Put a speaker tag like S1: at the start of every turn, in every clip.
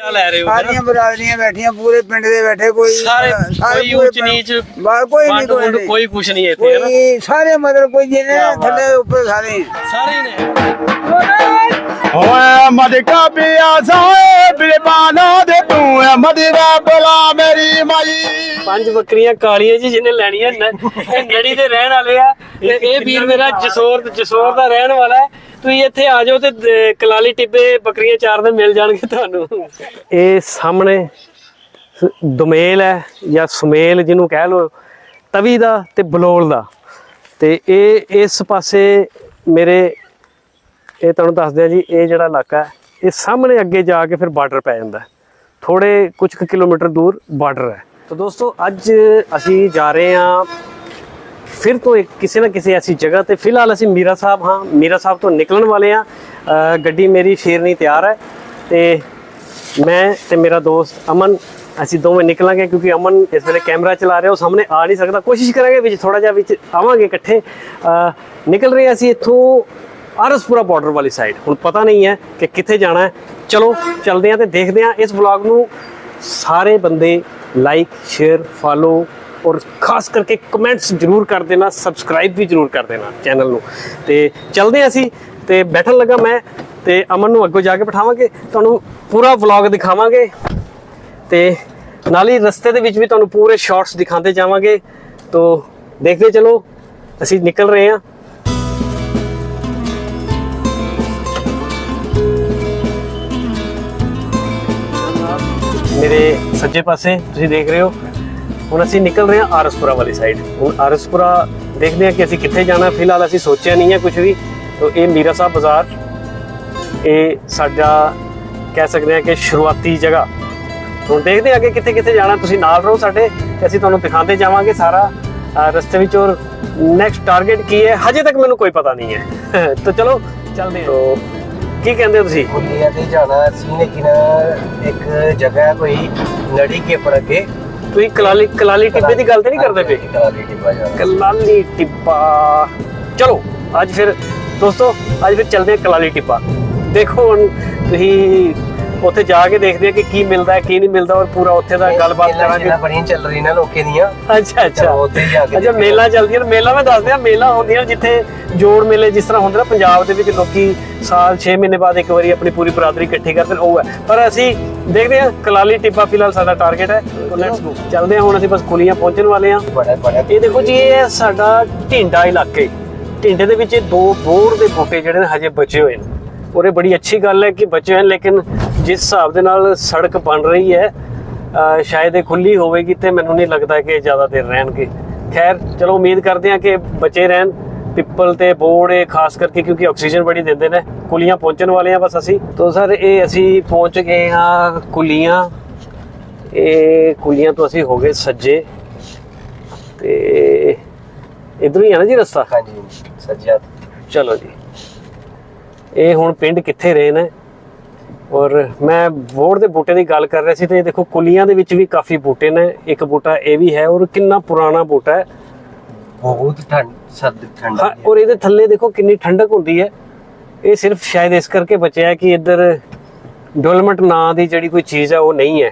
S1: ਕਿਆ ਲੈ ਰਹੇ ਹੋ
S2: ਸਾਰੀਆਂ ਬਰਾਦਰੀਆਂ ਬੈਠੀਆਂ ਪੂਰੇ ਪਿੰਡ ਦੇ ਬੈਠੇ ਕੋਈ
S1: ਸਾਰੇ ਕੋਈ ਉੱਚ ਨੀਚ
S2: ਕੋਈ ਨਹੀਂ ਕੋਈ।
S1: ਕੋਈ ਕੁਛ ਨਹੀਂ ਇੱਥੇ ਹੈ ਨਾ
S2: ਸਾਰੇ ਮਤਲਬ ਕੋਈ ਜਿਹਨੇ। ਥੱਲੇ ਉੱਪਰ ਸਾਰੇ।
S1: ਸਾਰੇ ਨੇ
S3: ਓਏ ਮਦਕਾ ਪਿਆ ਸਾਏ ਬਿਰਬਾਨਾ ਦੇ ਤੂੰ ਐ ਮਦਰਾ ਬਲਾ ਮੇਰੀ ਮਾਈ।
S1: ਪੰਜ ਬੱਕਰੀਆਂ ਕਾਲੀਆਂ ਜੀ ਜਿਹਨੇ ਲੈਣੀਆਂ ਨ- ਇਹ ਨੜੀ ਦੇ ਰਹਿਣ ਵਾਲੇ ਆ। ਤੇ ਇਹ ਵੀਰ ਮੇਰਾ ਜਸੋਰ ਜਸੋਰ ਦਾ ਰਹਿਣ ਵਾਲਾ ਹੈ। ਤੁਸੀਂ ਇੱਥੇ ਆ ਜਾਓ ਤੇ ਕਲਾਲੀ ਟਿੱਬੇ ਬੱਕਰੀਆਂ ਚਾਰ ਦੇ ਮਿਲ ਜਾਣਗੇ ਤੁਹਾਨੂੰ। ਇਹ ਸਾਹਮਣੇ ਦੁਮੇਲ ਹੈ ਜਾਂ ਸੁਮੇਲ ਜਿਹਨੂੰ ਕਹਿ ਲੋ ਤਵੀ ਦਾ ਤੇ ਬਲੋਲ ਦਾ। ਤੇ ਇਹ ਇਸ ਪਾਸੇ ਮੇਰੇ ਇਹ ਤੁਹਾਨੂੰ ਦੱਸਦੇ ਆ ਜੀ, ਇਹ ਜਿਹੜਾ ਇਲਾਕਾ ਹੈ, ਇਹ ਸਾਹਮਣੇ ਅੱਗੇ ਜਾ ਕੇ ਫਿਰ ਬਾਰਡਰ ਪੈ ਜਾਂਦਾ ਹੈ। ਥੋੜੇ ਕੁਝ ਕੁ ਕਿਲੋਮੀਟਰ ਦੂਰ ਬਾਰਡਰ ਹੈ। ਤਾਂ ਦੋਸਤੋ, ਅੱਜ ਅਸੀਂ ਜਾ ਰਹੇ ਹਾਂ ਫਿਰ ਤੋਂ ਇੱਕ ਕਿਸੇ ਨਾ ਕਿਸੇ ਐਸੀ ਜਗ੍ਹਾ ਤੇ। ਫਿਲਹਾਲ ਅਸੀਂ ਮੀਰਾ ਸਾਹਿਬ ਹਾਂ। ਮੀਰਾ ਸਾਹਿਬ ਤੋਂ ਨਿਕਲਣ ਵਾਲੇ ਹਾਂ। ਗੱਡੀ ਮੇਰੀ ਸ਼ੇਰਨੀ ਤਿਆਰ ਹੈ ਤੇ ਮੈਂ ਤੇ ਮੇਰਾ ਦੋਸਤ ਅਮਨ, ਅਸੀਂ ਦੋਵੇਂ ਨਿਕਲਾਂਗੇ ਕਿਉਂਕਿ ਅਮਨ ਇਸ ਵੇਲੇ ਕੈਮਰਾ ਚਲਾ ਰਿਹਾ, ਉਹ ਸਾਹਮਣੇ ਆ ਨਹੀਂ ਸਕਦਾ। ਕੋਸ਼ਿਸ਼ ਕਰਾਂਗੇ ਵਿੱਚ ਥੋੜਾ ਜਿਹਾ ਵਿੱਚ ਆਵਾਂਗੇ ਇਕੱਠੇ। ਨਿਕਲ ਰਹੇ ਅਸੀਂ ਇੱਥੋਂ ਆਰਸਪੁਰਾ ਬਾਰਡਰ ਵਾਲੀ ਸਾਈਡ ਹੁਣ ਪਤਾ ਨਹੀਂ ਹੈ ਕਿ ਕਿੱਥੇ ਜਾਣਾ ਹੈ। ਚਲੋ, ਚੱਲਦੇ ਹਾਂ ਤੇ ਦੇਖਦੇ ਹਾਂ ਇਸ ਵਲੌਗ ਨੂੰ। ਸਾਰੇ ਬੰਦੇ ਲਾਈਕ ਸ਼ੇਅਰ ਫਾਲੋ ਔਰ ਖਾਸ ਕਰਕੇ ਕਮੈਂਟਸ ਜਰੂਰ ਕਰ ਦੇਣਾ ਸਬਸਕ੍ਰਾਈਬ ਵੀ ਜਰੂਰ ਕਰ ਦੇਣਾ ਚੈਨਲ ਨੂੰ। ਤੇ ਚੱਲਦੇ ਹਾਂ ਅਸੀਂ ਤੇ ਬੈਠਣ ਲੱਗਾ ਮੈਂ ਤੇ ਅਮਨ ਨੂੰ ਅੱਗੋਂ ਜਾ ਕੇ ਬਿਠਾਵਾਂਗੇ। ਤੁਹਾਨੂੰ ਪੂਰਾ ਵਲੌਗ ਦਿਖਾਵਾਂਗੇ ਤੇ ਨਾਲ ਹੀ ਰਸਤੇ ਦੇ ਵਿੱਚ ਵੀ ਤੁਹਾਨੂੰ ਪੂਰੇ ਸ਼ਾਰਟਸ ਦਿਖਾਉਂਦੇ ਜਾਵਾਂਗੇ। ਤੋ ਦੇਖਦੇ ਚਲੋ, ਅਸੀਂ ਨਿਕਲ ਰਹੇ ਹਾਂ। ਮੇਰੇ ਸੱਜੇ ਪਾਸੇ ਤੁਸੀਂ ਦੇਖ ਰਹੇ ਹੋ। ਹੁਣ ਅਸੀਂ ਨਿਕਲ ਰਹੇ ਹਾਂ ਆਰਸਪੁਰਾ ਵਾਲੀ ਸਾਈਡ ਹੁਣ ਆਰਸਪੁਰਾ ਦੇਖਦੇ ਹਾਂ ਕਿ ਅਸੀਂ ਕਿੱਥੇ ਜਾਣਾ। ਫਿਲਹਾਲ ਅਸੀਂ ਸੋਚਿਆ ਨਹੀਂ ਹੈ ਕੁਝ ਵੀ। ਤੋ ਇਹ ਮੀਰਾ ਸਾਹਿਬ ਬਾਜ਼ਾਰ। ਇਹ ਸਾਡਾ ਕਹਿ ਸਕਦੇ ਹਾਂ ਕਿ ਸ਼ੁਰੂਆਤੀ ਜਗ੍ਹਾ। ਹੁਣ ਦੇਖਦੇ ਹਾਂ ਅੱਗੇ ਕਿੱਥੇ ਕਿੱਥੇ ਜਾਣਾ। ਤੁਸੀਂ ਨਾਲ ਰਹੋ ਸਾਡੇ ਤੇ ਅਸੀਂ ਤੁਹਾਨੂੰ ਦਿਖਾਉਂਦੇ ਜਾਵਾਂਗੇ ਸਾਰਾ। ਰਸਤੇ ਵਿੱਚ ਔਰ ਨੈਕਸਟ ਟਾਰਗੇਟ ਕੀ ਹੈ? ਹਜੇ ਤੱਕ ਮੈਨੂੰ ਕੋਈ ਪਤਾ ਨਹੀਂ ਹੈ। ਤਾਂ ਚਲੋ, ਚੱਲਦੇ ਹਾਂ। ਕੀ ਕਹਿੰਦੇ ਹੋ ਤੁਸੀਂ?
S4: ਕੁੰਡੀਆਂ ਤੇ ਜਾਣਾ ਸੀ ਲੇਕਿਨ ਇੱਕ ਜਗ੍ਹਾ ਹੈ ਕੋਈ ਨੜੀ ਕੇ ਪਰ ਅੱਗੇ।
S1: ਤੁਸੀਂ ਕਲਾਲੀ ਕਲਾਲੀ ਟਿੱਬੇ ਦੀ ਗੱਲ ਤੇ ਨਹੀਂ ਕਰਦੇ ਪਏ?
S4: ਕਲਾਲੀ ਟਿੱਬਾ ਜਾਣਾ।
S1: ਕਲਾਲੀ ਟਿੱਬਾ। ਚਲੋ ਅੱਜ ਫਿਰ ਦੋਸਤੋ ਅੱਜ ਫਿਰ ਚੱਲਦੇ ਹਾਂ ਕਲਾਲੀ ਟਿੱਬਾ। ਦੇਖੋ ਹੁਣ ਤੁਸੀਂ ਉੱਥੇ ਜਾ ਕੇ ਦੇਖਦੇ ਆ ਕਿ ਕੀ ਮਿਲਦਾ ਹੈ ਕੀ ਨਹੀਂ ਮਿਲਦਾ ਔਰ ਪੂਰਾ ਉੱਥੇ ਦਾ ਗੱਲਬਾਤ ਕਰਾਂਗੇ।
S4: ਬੜੀਆਂ ਚੱਲ ਰਹੀ ਨਾ ਲੋਕੇ ਦੀਆਂ।
S1: ਅੱਛਾ ਅੱਛਾ।
S4: ਉੱਥੇ ਹੀ ਜਾ ਕੇ
S1: ਅੱਛਾ ਮੇਲਾ ਚੱਲਦੀਆਂ ਮੇਲਾ ਮੈਂ ਦੱਸਦੇ ਆ ਮੇਲਾ ਹੁੰਦੀਆਂ ਜਿੱਥੇ ਜੋੜ ਮੇਲੇ ਜਿਸ ਤਰ੍ਹਾਂ ਹੁੰਦੇ ਨਾ ਪੰਜਾਬ ਦੇ ਵਿੱਚ ਲੋਕੀ ਸਾਲ 6 ਮਹੀਨੇ ਬਾਅਦ ਇੱਕ ਵਾਰੀ ਆਪਣੀ ਪੂਰੀ ਬਰਾਦਰੀ ਇਕੱਠੀ ਕਰਦੇ ਨੇ ਉਹ ਹੈ। ਪਰ ਅਸੀਂ ਦੇਖਦੇ ਹਾਂ ਕਲਾਲੀ ਟਿੱਬਾ ਫਿਲਹਾਲ ਸਾਡਾ ਟਾਰਗੇਟ ਹੈ। ਲੈਟਸ ਗੋ ਚੱਲਦੇ ਹਾਂ ਹੁਣ ਅਸੀਂ ਬਸ ਕੁਲੀਆਂ ਪਹੁੰਚਣ ਵਾਲੇ ਹਾਂ।
S4: ਬੜਾ ਬੜਾ।
S1: ਇਹ ਦੇਖੋ ਜੀ ਇਹ ਸਾਡਾ ਢਿੰਡਾ ਇਲਾਕੇ। ਢਿੰਡੇ ਦੇ ਵਿੱਚ ਦੋ ਬੋਰ ਦੇ ਬੂਟੇ ਜਿਹੜੇ ਨੇ ਹਜੇ ਬਚੇ ਹੋਏ ਨੇ। ਔਰ ਇਹ ਬੜੀ ਅੱਛੀ ਗੱਲ ਹੈ ਕਿ ਬਚੇ ਹੋਏ ਨੇ ਲੇਕਿਨ ਜਿਸ ਹਿਸਾਬ ਦੇ ਨਾਲ ਸੜਕ ਬਣ ਰਹੀ ਹੈ ਸ਼ਾਇਦ ਇਹ ਖੁੱਲੀ ਹੋਵੇਗੀ ਤੇ ਮੈਨੂੰ ਨਹੀਂ ਲੱਗਦਾ ਕਿ ਜ਼ਿਆਦਾ ਦੇਰ ਰਹਿਣਗੇ। ਖੈਰ ਚਲੋ ਉਮੀਦ ਕਰਦੇ ਹਾਂ ਕਿ ਬਚੇ ਰਹਿਣ ਪਿੱਪਲ ਤੇ ਬੋੜ ਇਹ ਖਾਸ ਕਰਕੇ ਕਿਉਂਕਿ ਆਕਸੀਜਨ ਬੜੀ ਦਿੰਦੇ ਨੇ ਕੁਲੀਆਂ ਪਹੁੰਚਣ ਵਾਲੇ ਆ ਬਸ ਅਸੀਂ। ਤੋਂ ਸਰ ਇਹ ਅਸੀਂ ਪਹੁੰਚ ਗਏ ਹਾਂ ਕੁਲੀਆਂ। ਇਹ ਕੁਲੀਆਂ ਤੋਂ ਅਸੀਂ ਹੋ ਗਏ ਸੱਜੇ। ਤੇ ਇਧਰ ਹੀ ਆ ਨਾ ਜੀ ਰਸਤਾ?
S4: ਹਾਂਜੀ ਸੱਜਾ
S1: ਚਲੋ ਜੀ। ਇਹ ਹੁਣ ਪਿੰਡ ਕਿੱਥੇ ਰਹੇ ਨੇ? ਔਰ ਮੈਂ ਬੋੜ ਦੇ ਬੂਟੇ ਦੀ ਗੱਲ ਕਰ ਰਿਹਾ ਸੀ ਤੇ ਇਹ ਦੇਖੋ ਕੁਲੀਆਂ ਦੇ ਵਿੱਚ ਵੀ ਕਾਫੀ ਬੂਟੇ ਨੇ ਇੱਕ ਬੂਟਾ ਇਹ ਵੀ ਹੈ ਔਰ ਕਿੰਨਾ ਪੁਰਾਣਾ ਬੂਟਾ ਹੈ।
S4: ਬਹੁਤ ਠੰਡ ਸਰਦ ਠੰਡਾ
S1: ਹਾਂ ਔਰ ਇਹਦੇ ਥੱਲੇ ਦੇਖੋ ਕਿੰਨੀ ਠੰਡਕ ਹੁੰਦੀ ਹੈ। ਇਹ ਸਿਰਫ ਸ਼ਾਇਦ ਇਸ ਕਰਕੇ ਬਚਿਆ ਕਿ ਇੱਧਰ ਡਿਵੈਲਪਮੈਂਟ ਨਾਂ ਦੀ ਜਿਹੜੀ ਕੋਈ ਚੀਜ਼ ਹੈ ਉਹ ਨਹੀਂ ਹੈ।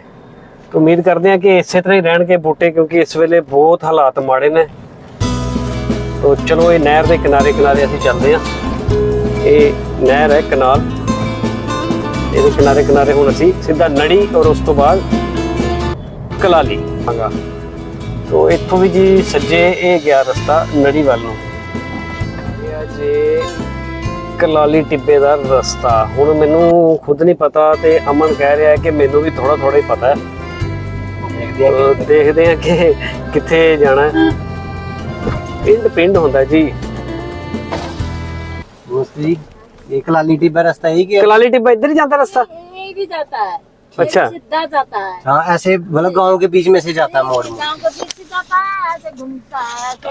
S1: ਤਾਂ ਉਮੀਦ ਕਰਦੇ ਹਾਂ ਕਿ ਇਸੇ ਤਰ੍ਹਾਂ ਹੀ ਰਹਿਣਗੇ ਬੂਟੇ ਕਿਉਂਕਿ ਇਸ ਵੇਲੇ ਬਹੁਤ ਹਾਲਾਤ ਮਾੜੇ ਨੇ। ਤਾਂ ਚਲੋ ਇਹ ਨਹਿਰ ਦੇ ਕਿਨਾਰੇ ਕਿਨਾਰੇ ਅਸੀਂ ਚੱਲਦੇ ਹਾਂ। ਇਹ ਨਹਿਰ ਹੈ ਕਨਾਲ। ਇਹਦੇ ਕਿਨਾਰੇ ਕਿਨਾਰੇ ਹੁਣ ਅਸੀਂ ਸਿੱਧਾ ਨੜੀ ਔਰ ਉਸ ਤੋਂ ਬਾਅਦ ਕਲਾਲੀ ਆਂਗਾ। ਤੋ ਇੱਥੋਂ ਵੀ ਜੀ ਸੱਜੇ ਇਹ ਗਿਆ ਰਸਤਾ ਨੜੀ ਵੱਲ ਨੂੰ। ਇਹ ਜੇ ਕਲਾਲੀ ਟਿੱਬੇ ਦਾ ਰਸਤਾ। ਹੁਣ ਮੈਨੂੰ ਖੁਦ ਨਹੀਂ ਪਤਾ ਤੇ ਅਮਨ ਕਹਿ ਰਿਹਾ ਹੈ ਕਿ ਮੈਨੂੰ ਵੀ ਥੋੜਾ ਥੋੜਾ ਹੀ ਪਤਾ। ਹੈ
S4: ਦੇਖਦੇ ਆ
S1: ਹਾਂ ਕਿ ਕਿੱਥੇ ਜਾਣਾ। ਪਿੰਡ ਪਿੰਡ ਹੁੰਦਾ ਜੀ।
S4: ਦੋਸਤ ये कलाली टिब्बा रास्ता यही क्या।
S1: कलाली टिब्बा इधर ही जाता रास्ता?
S5: यही भी जाता है।
S1: अच्छा।
S5: सीधा जाता है।
S4: हाँ ऐसे मतलब गाँव के बीच में से जाता है मोड़ में।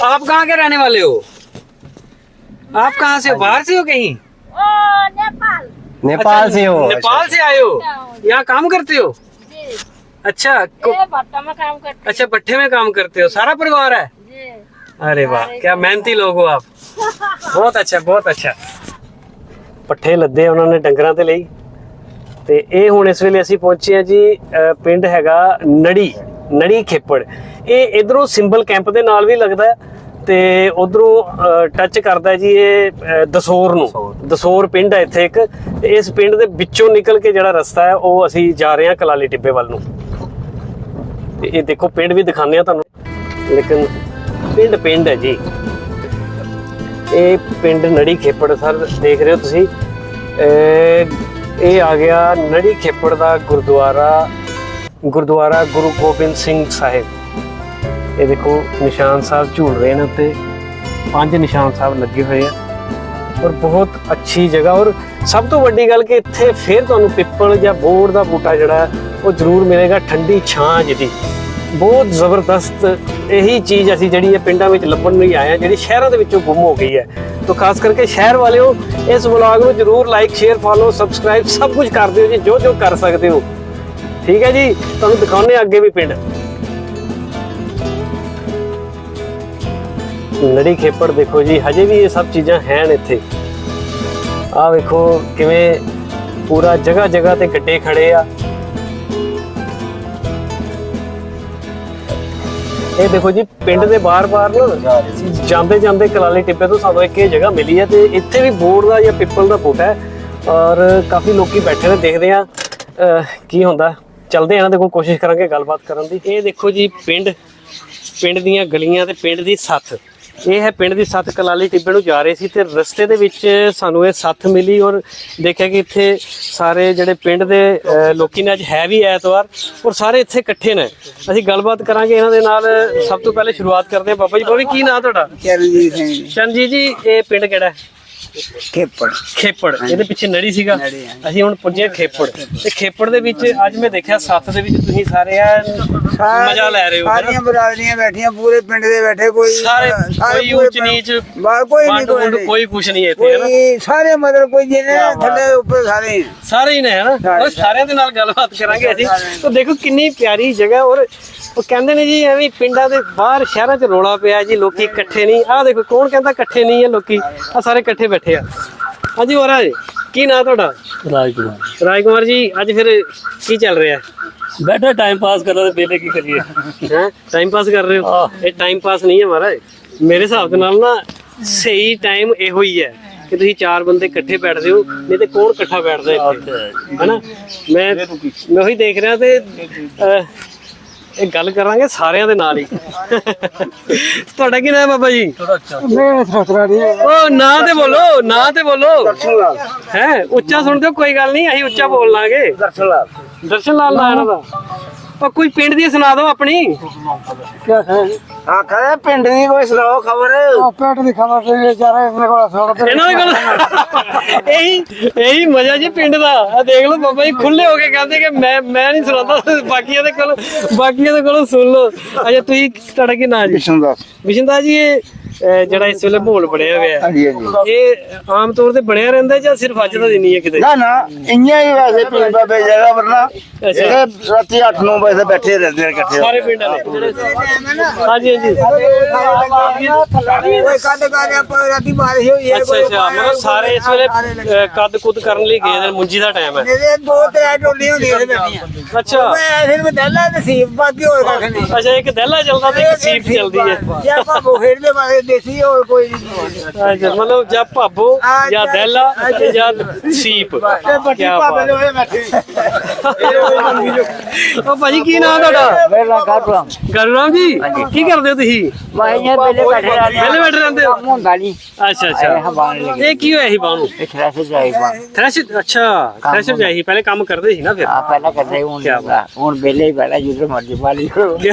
S6: आप कहाँ के रहने वाले हो? आप कहाँ से हो? बाहर से हो कहीं?
S5: नेपाल।
S4: नेपाल अच्छा, से हो
S6: नेपाल अच्छा, अच्छा। से आए हो? यहाँ काम करते हो? अच्छा
S5: भट्टा में काम करते
S6: अच्छा भट्टे में काम करते हो? सारा परिवार है? अरे वाह क्या मेहनती लोग हो आप। बहुत अच्छा बहुत अच्छा।
S1: ਪੱਠੇ ਲੱਦੇ ਉਹਨਾਂ ਨੇ ਡੰਗਰਾਂ ਤੇ ਲਈ। ਤੇ ਇਹ ਹੁਣ ਇਸ ਵੇਲੇ ਅਸੀਂ ਪਹੁੰਚੇ ਆ ਜੀ ਪਿੰਡ ਹੈਗਾ ਨੜੀ ਨੜੀ ਖੇਪੜ। ਇਹ ਇਧਰੋਂ ਸਿੰਬਲ ਕੈਂਪ ਦੇ ਨਾਲ ਵੀ ਲੱਗਦਾ ਤੇ ਉਧਰੋਂ ਟੱਚ ਕਰਦਾ ਜੀ ਇਹ ਦਸੌਰ ਨੂੰ। ਦਸੌਰ। ਪਿੰਡ ਹੈ ਇੱਥੇ ਇੱਕ। ਤੇ ਇਸ ਪਿੰਡ ਦੇ ਵਿੱਚੋਂ ਨਿਕਲ ਕੇ ਜਿਹੜਾ ਰਸਤਾ ਹੈ ਉਹ ਅਸੀਂ ਜਾ ਰਹੇ ਹਾਂ ਕਲਾਲੀ ਟਿੱਬੇ ਵੱਲ ਨੂੰ। ਤੇ ਇਹ ਦੇਖੋ ਪਿੰਡ ਵੀ ਦਿਖਾਉਂਦੇ ਆ ਤੁਹਾਨੂੰ। ਲੇਕਿਨ ਪਿੰਡ ਪਿੰਡ ਹੈ ਜੀ। ਇਹ ਪਿੰਡ ਨੜੀ ਖੇਪੜ ਸਰ, ਦੇਖ ਰਹੇ ਹੋ ਤੁਸੀਂ। ਇਹ ਆ ਗਿਆ ਨੜੀ ਖੇਪੜ ਦਾ ਗੁਰਦੁਆਰਾ ਗੁਰਦੁਆਰਾ ਗੁਰੂ ਗੋਬਿੰਦ ਸਿੰਘ ਸਾਹਿਬ। ਇਹ ਦੇਖੋ ਨਿਸ਼ਾਨ ਸਾਹਿਬ ਝੂਲ ਰਹੇ ਨੇ ਉੱਤੇ। ਪੰਜ ਨਿਸ਼ਾਨ ਸਾਹਿਬ ਲੱਗੇ ਹੋਏ ਆ। ਔਰ ਬਹੁਤ ਅੱਛੀ ਜਗ੍ਹਾ। ਔਰ ਸਭ ਤੋਂ ਵੱਡੀ ਗੱਲ ਕਿ ਇੱਥੇ ਫੇਰ ਤੁਹਾਨੂੰ ਪਿੱਪਲ ਜਾਂ ਬੋਰ ਦਾ ਬੂਟਾ ਜਿਹੜਾ ਉਹ ਜ਼ਰੂਰ ਮਿਲੇਗਾ। ਠੰਡੀ ਛਾਂ ਜਿਹਦੀ। ਬਹੁਤ ਜ਼ਬਰਦਸਤ ਇਹੀ ਚੀਜ਼ ਅਸੀਂ ਜਿਹੜੀ ਇਹ ਪਿੰਡਾਂ ਵਿੱਚ ਲੱਭਣ ਲਈ ਆਏ ਆ ਜਿਹੜੀ ਸ਼ਹਿਰਾਂ ਦੇ ਵਿੱਚੋਂ ਗੁੰਮ ਹੋ ਗਈ ਹੈ। ਤੋਂ ਖਾਸ ਕਰਕੇ ਸ਼ਹਿਰ ਵਾਲਿਓ, ਇਸ ਵਲੌਗ ਨੂੰ ਜ਼ਰੂਰ ਲਾਈਕ ਸ਼ੇਅਰ ਫਾਲੋ ਸਬਸਕ੍ਰਾਈਬ ਸਭ ਕੁਝ ਕਰ ਦਿਓ ਜੀ ਜੋ ਜੋ ਕਰ ਸਕਦੇ ਹੋ। ਠੀਕ ਹੈ ਜੀ, ਤੁਹਾਨੂੰ ਦਿਖਾਉਂਦੇ ਹਾਂ ਅੱਗੇ ਵੀ ਪਿੰਡ। ਲੜੀ ਖੇਪੜ ਦੇਖੋ ਜੀ, ਹਜੇ ਵੀ ਇਹ ਸਭ ਚੀਜ਼ਾਂ ਹਨ ਇੱਥੇ। ਆਹ ਵੇਖੋ ਕਿਵੇਂ ਪੂਰਾ ਜਗ੍ਹਾ ਜਗ੍ਹਾ ਤੇ ਗੱਡੇ ਖੜੇ ਆ। ਇਹ ਦੇਖੋ ਜੀ, ਪਿੰਡ ਦੇ ਬਾਹਰ-ਬਾਹਰ ਨਾ ਜਾਂਦੇ ਜਾਂਦੇ ਕਲਾਲੀ ਟਿੱਬੇ ਤੋਂ ਸਾਨੂੰ ਇੱਕ ਇਹ ਜਗ੍ਹਾ ਮਿਲੀ ਹੈ ਤੇ ਇੱਥੇ ਵੀ ਬੋਰ ਦਾ ਜਾਂ ਪਿੱਪਲ ਦਾ ਬੂਟਾ ਹੈ ਔਰ ਕਾਫੀ ਲੋਕੀ ਬੈਠੇ ਨੇ, ਦੇਖਦੇ ਆ ਕੀ ਹੁੰਦਾ। ਚਲਦੇ ਆ ਇਹਨਾਂ ਦੇ ਕੋਲ, ਕੋਸ਼ਿਸ਼ ਕਰਾਂਗੇ ਗੱਲਬਾਤ ਕਰਨ ਦੀ। ਇਹ ਦੇਖੋ ਜੀ, ਪਿੰਡ ਪਿੰਡ ਦੀਆਂ ਗਲੀਆਂ ਤੇ ਪਿੰਡ ਦੀ ਸੱਥ। ਇਹ ਹੈ ਪਿੰਡ ਦੀ ਸੱਥ ਕਲਾਲੀ ਟਿੱਬੇ ਨੂੰ ਜਾ ਰਹੇ ਸੀ ਤੇ ਰਸਤੇ ਦੇ ਵਿੱਚ ਸਾਨੂੰ ਇਹ ਸੱਥ ਮਿਲੀ ਔਰ ਦੇਖਿਆ ਕਿ ਇੱਥੇ ਸਾਰੇ ਜਿਹੜੇ ਪਿੰਡ ਦੇ ਲੋਕੀ ਨੇ ਅੱਜ ਹੈ ਵੀ ਐਤਵਾਰ ਔਰ ਸਾਰੇ ਇੱਥੇ ਇਕੱਠੇ ਨੇ। ਅਸੀਂ ਗੱਲਬਾਤ ਕਰਾਂਗੇ ਇਹਨਾਂ ਦੇ ਨਾਲ। ਸਭ ਤੋਂ ਪਹਿਲੇ ਸ਼ੁਰੂਆਤ ਕਰਦੇ ਹਾਂ। ਬਾਬਾ ਜੀ ਬਾਬਾ ਜੀ ਕੀ ਨਾਂ ਤੁਹਾਡਾ?
S2: ਚਰਨਜੀਤ ਸਿੰਘ ਜੀ।
S1: ਚੰਜੀ ਜੀ ਇਹ ਪਿੰਡ ਕਿਹੜਾ ਹੈ?
S2: ਖੇਪੜ।
S1: ਖੇਪੜ ਇਹਦੇ ਪਿੱਛੇ ਨੜੀ ਸੀਗਾ। ਅਸੀਂ ਹੁਣ ਪੁੱਜੇ ਖੇਪੜ। ਤੇ ਖੇਪੜ ਦੇ ਵਿੱਚ ਅੱਜ ਮੈਂ ਦੇਖਿਆ ਸੱਥ ਦੇ ਵਿੱਚ ਤੁਸੀਂ ਸਾਰੇ ਆ ਮਜ਼ਾ ਲੈ ਰਹੇ ਹੋ
S2: ਸਾਰੀਆਂ? ਬਰਾਦਰੀਆਂ ਬੈਠੀਆਂ ਪੂਰੇ ਪਿੰਡ ਦੇ ਬੈਠੇ ਕੋਈ
S1: ਸਾਰੇ ਕੋਈ ਉੱਚ ਨੀਚ
S2: ਕੋਈ ਨਹੀਂ ਕੋਈ
S1: ਕੁਛ ਨਹੀਂ ਇੱਥੇ ਹੈ
S2: ਸਾਰੇ ਮਤਲਬ ਕੋਈ ਜਿਹਨੇ ਥੱਲੇ ਉੱਪਰ ਸਾਰੇ।
S1: ਸਾਰੇ ਹੀ ਨੇ ਹੈ ਨਾ ਸਾਰਿਆਂ ਦੇ ਨਾਲ ਗੱਲਬਾਤ ਕਰਾਂਗੇ ਅਸੀਂ। ਤਾਂ ਦੇਖੋ ਕਿੰਨੀ ਪਿਆਰੀ ਜਗ੍ਹਾ ਔਰ ਉਹ ਕਹਿੰਦੇ ਨੇ ਜੀ ਐਵੇਂ ਪਿੰਡਾਂ ਦੇ ਬਾਹਰ ਸ਼ਹਿਰਾਂ 'ਚ ਰੋਲਾ ਪਿਆ ਜੀ ਲੋਕੀ ਇਕੱਠੇ ਨਹੀਂ। ਆਹ ਦੇਖੋ ਕੌਣ ਕਹਿੰਦਾ ਇਕੱਠੇ ਨਹੀਂ ਹੈ ਲੋਕੀ? ਆ ਸਾਰੇ ਇਕੱਠੇ ਬੈਠੇ ਆ। ਹਾਂਜੀ ਮਹਾਰਾਜ ਕੀ ਨਾਂ ਤੁਹਾਡਾ?
S7: ਰਾਜਕੁਮਾਰ।
S1: ਰਾਜ ਕੁਮਾਰ ਜੀ ਅੱਜ ਫਿਰ ਕੀ ਚੱਲ ਰਿਹਾ?
S7: ਬੈਠੇ ਟਾਈਮ ਪਾਸ ਕਰੋ ਤੇ ਵੇਲੇ ਕੀ ਕਰੀਏ?
S1: ਹੈ? ਟਾਈਮ ਪਾਸ ਕਰ ਰਹੇ ਹੋ? ਇਹ ਟਾਈਮ ਪਾਸ ਨਹੀਂ ਹੈ ਮਹਾਰਾਜ। ਮੇਰੇ ਹਿਸਾਬ ਦੇ ਨਾਲ ਨਾ ਸਹੀ ਟਾਈਮ ਇਹੋ ਹੀ ਹੈ ਕਿ ਤੁਸੀਂ ਚਾਰ ਬੰਦੇ ਇਕੱਠੇ ਬੈਠਦੇ ਹੋ ਨਹੀਂ ਤੇ ਕੌਣ ਇਕੱਠਾ ਬੈਠਦਾ ਇੱਥੇ? ਹਨਾ? ਮੈਂ ਮੈਂ ਉਹੀ ਦੇਖ ਰਿਹਾ ਤੇ ਅਹ, ਇਹ ਗੱਲ ਕਰਾਂਗੇ ਸਾਰਿਆਂ ਦੇ ਨਾਲ ਹੀ। ਤੁਹਾਡਾ ਕੀ ਨਾਮ ਹੈ ਬਾਬਾ ਜੀ?
S2: ਮੈਂ ਸੋਚਦਾ ਨਹੀਂ
S1: ਉਹ ਨਾਂ ਤੇ ਬੋਲੋ ਨਾਂ ਤੇ ਬੋਲੋ। ਹੈ ਉੱਚਾ ਸੁਣਦੇ ਹੋ ਕੋਈ ਗੱਲ ਨਹੀਂ ਅਸੀਂ ਉੱਚਾ ਬੋਲ ਲਾਂਗੇ।
S2: ਦਰਸ਼ਨ ਲਾਲ
S1: ਦਰਸ਼ਨ ਲਾਲ ਨਾਂ ਇਹਨਾਂ ਦਾ। ਉਹ ਕੋਈ ਪਿੰਡ ਦੀ ਸੁਣਾ ਦਿਓ ਆਪਣੀ।
S2: ਹਾਂ? ਕਹੇ ਪਿੰਡ ਦੀ ਕੋਈ ਸੁਣਾਓ ਖਬਰ? ਪਿੰਡ ਦੀ ਖਬਰ ਤੇ ਜਾਰੇ ਇਹਨਾਂ ਕੋਲ ਸੁਣ
S1: ਇਹਨਾਂ ਦੇ ਕੋਲ ਇਹੀ ਇਹੀ ਮਜ਼ਾ ਜੀ ਪਿੰਡ ਦਾ। ਆ ਦੇਖ ਲਓ ਬਾਬਾ ਜੀ ਖੁੱਲੇ ਹੋ ਕੇ ਕਹਿੰਦੇ ਕਿ ਮੈਂ ਮੈਂ ਨਹੀਂ ਸੁਣਾਉਂਦਾ। ਬਾਕੀਆਂ ਦੇ ਕੋਲ ਬਾਕੀਆਂ ਦੇ ਕੋਲੋਂ ਸੁਣ ਲਓ। ਅੱਛਾ ਤੁਸੀਂ ਤੁਹਾਡਾ ਕੀ ਨਾਂ ਜੀ?
S2: ਵਿਸ਼ਨਦਾਸ
S1: ਵਿਸ਼ਨਦਾ ਜੀ ਇਹ ਜਿਹੜਾ ਇਸ ਵੇਲੇ ਮਾਹੌਲ ਬਣਿਆ ਹੋਇਆ ਹੈ,
S2: ਹਾਂਜੀ ਹਾਂਜੀ।
S1: ਇਹ ਆਮ ਤੌਰ ਤੇ ਬਣਿਆ ਰਹਿੰਦਾ ਜਾਂ ਸਿਰਫ ਅੱਜ ਦਾ ਦਿਨ ਹੀ ਹੈ ਕਿਤੇ?
S2: ਨਾ ਨਾ ਇੰਨੀਆਂ ਹੀ ਵੈਸੇ ਪਿੰਡ ਬਾਬੇ ਜਗ੍ਹਾ ਵਰਨਾ।
S1: ਅੱਛਾ।
S2: ਇਹ ਰਾਤੀ 8-9 ਵਜੇ ਬੈਠੇ ਰਹਿੰਦੇ ਨੇ ਇਕੱਠੇ।
S1: ਸਾਰੇ ਪਿੰਡ ਵਾਲੇ। ਹਾਂਜੀ। ਹਾਂਜੀ
S2: ਕੋਈ ਕੱਢ ਕੱਢ ਆਪਾਂ ਰਾਤੀ ਬਾਰਿਸ਼ ਹੋਈ ਹੈ।
S1: ਅੱਛਾ ਅੱਛਾ ਮਤਲਬ ਸਾਰੇ ਇਸ ਵੇਲੇ ਅਹ, ਕੱਦ ਕੁੱਦ ਕਰਨ ਲਈ ਗਏ ਨੇ ਮੁੰਜੀ ਦਾ ਟਾਈਮ ਹੈ।
S2: ਮੇਰੇ ਦੋ ਤਰੇ ਟੋਲੀਆਂ ਹੁੰਦੀਆਂ ਨੇ ਬੈਠੀਆਂ
S1: ਅੱਛਾ।
S2: ਮੈਂ ਫਿਰ ਮੈਂ ਦਹਿਲਾ ਨਸੀਬ ਬਾਕੀ ਹੋਰ ਕੱਖ ਨਹੀਂ।
S1: ਅੱਛਾ ਇੱਕ ਦਹਿਲਾ ਚੱਲਦਾ ਤੇ ਇੱਕ ਸੀਪ ਚੱਲਦੀ ਹੈ।
S2: ਜੇ ਆਪਾਂ ਬੋਹੇੜ ਦੇ ਬਾਰੇ ਦੇਸੀ ਹੋਰ ਕੋਈ ਨਹੀਂ।
S1: ਅੱਛਾ ਮਤਲਬ ਜਾਂ ਭਾਬੋ ਜਾਂ ਦਹਿਲਾ ਤੇ ਜਾਂ ਸੀਪ।
S2: ਤੇ ਬੱਟੀ
S1: ਕਿਆ
S2: ਭਾਵੇਂ
S1: ਬਾਤ।
S2: ਹੋਏ ਬੈਠੇ।
S1: ਉਹ ਭਾਜੀ ਕੀ ਨਾਮ ਤੁਹਾਡਾ?
S2: ਮੇਰਾ
S1: ਗਰੂਰਾਮ। ਜੀ ਕੀ ਕਰਦੇ ਹੋ ਤੁਸੀਂ?
S2: ਮੈਂ ਇਹ ਪਹਿਲੇ ਬੈਠੇ ਰਹਿੰਦੇ
S1: ਪਹਿਲੇ ਬੈਠੇ ਰਹਿੰਦੇ ਹੋ?
S2: ਹੁੰਦਾ ਨਹੀਂ।
S1: ਅੱਛਾ ਅੱਛਾ। ਇਹ ਕੀ ਹੋਇਆ ਸੀ ਬਾਹਰ? ਨੂੰ
S2: ਇਹ ਥ੍ਰੈਸ਼ਰ ਜਾਏਗਾ
S1: ਥ੍ਰੈਸ਼ ਅੱਛਾ ਥ੍ਰੈਸ਼ਰ ਜਾਈ ਸੀ। ਪਹਿਲੇ ਕੰਮ ਕਰਦੇ ਸੀ ਨਾ ਫਿਰ।
S2: ਆ ਪਹਿਲਾਂ ਕਰਦੇ ਹੁਣ। ਹੁਣ ਬੇਲੇ ਹੀ ਪਹਿਲਾਂ ਜਦੋਂ ਮਰਜ਼ੀ ਪਾਲੀ ਕਰੋ
S1: ਇਹ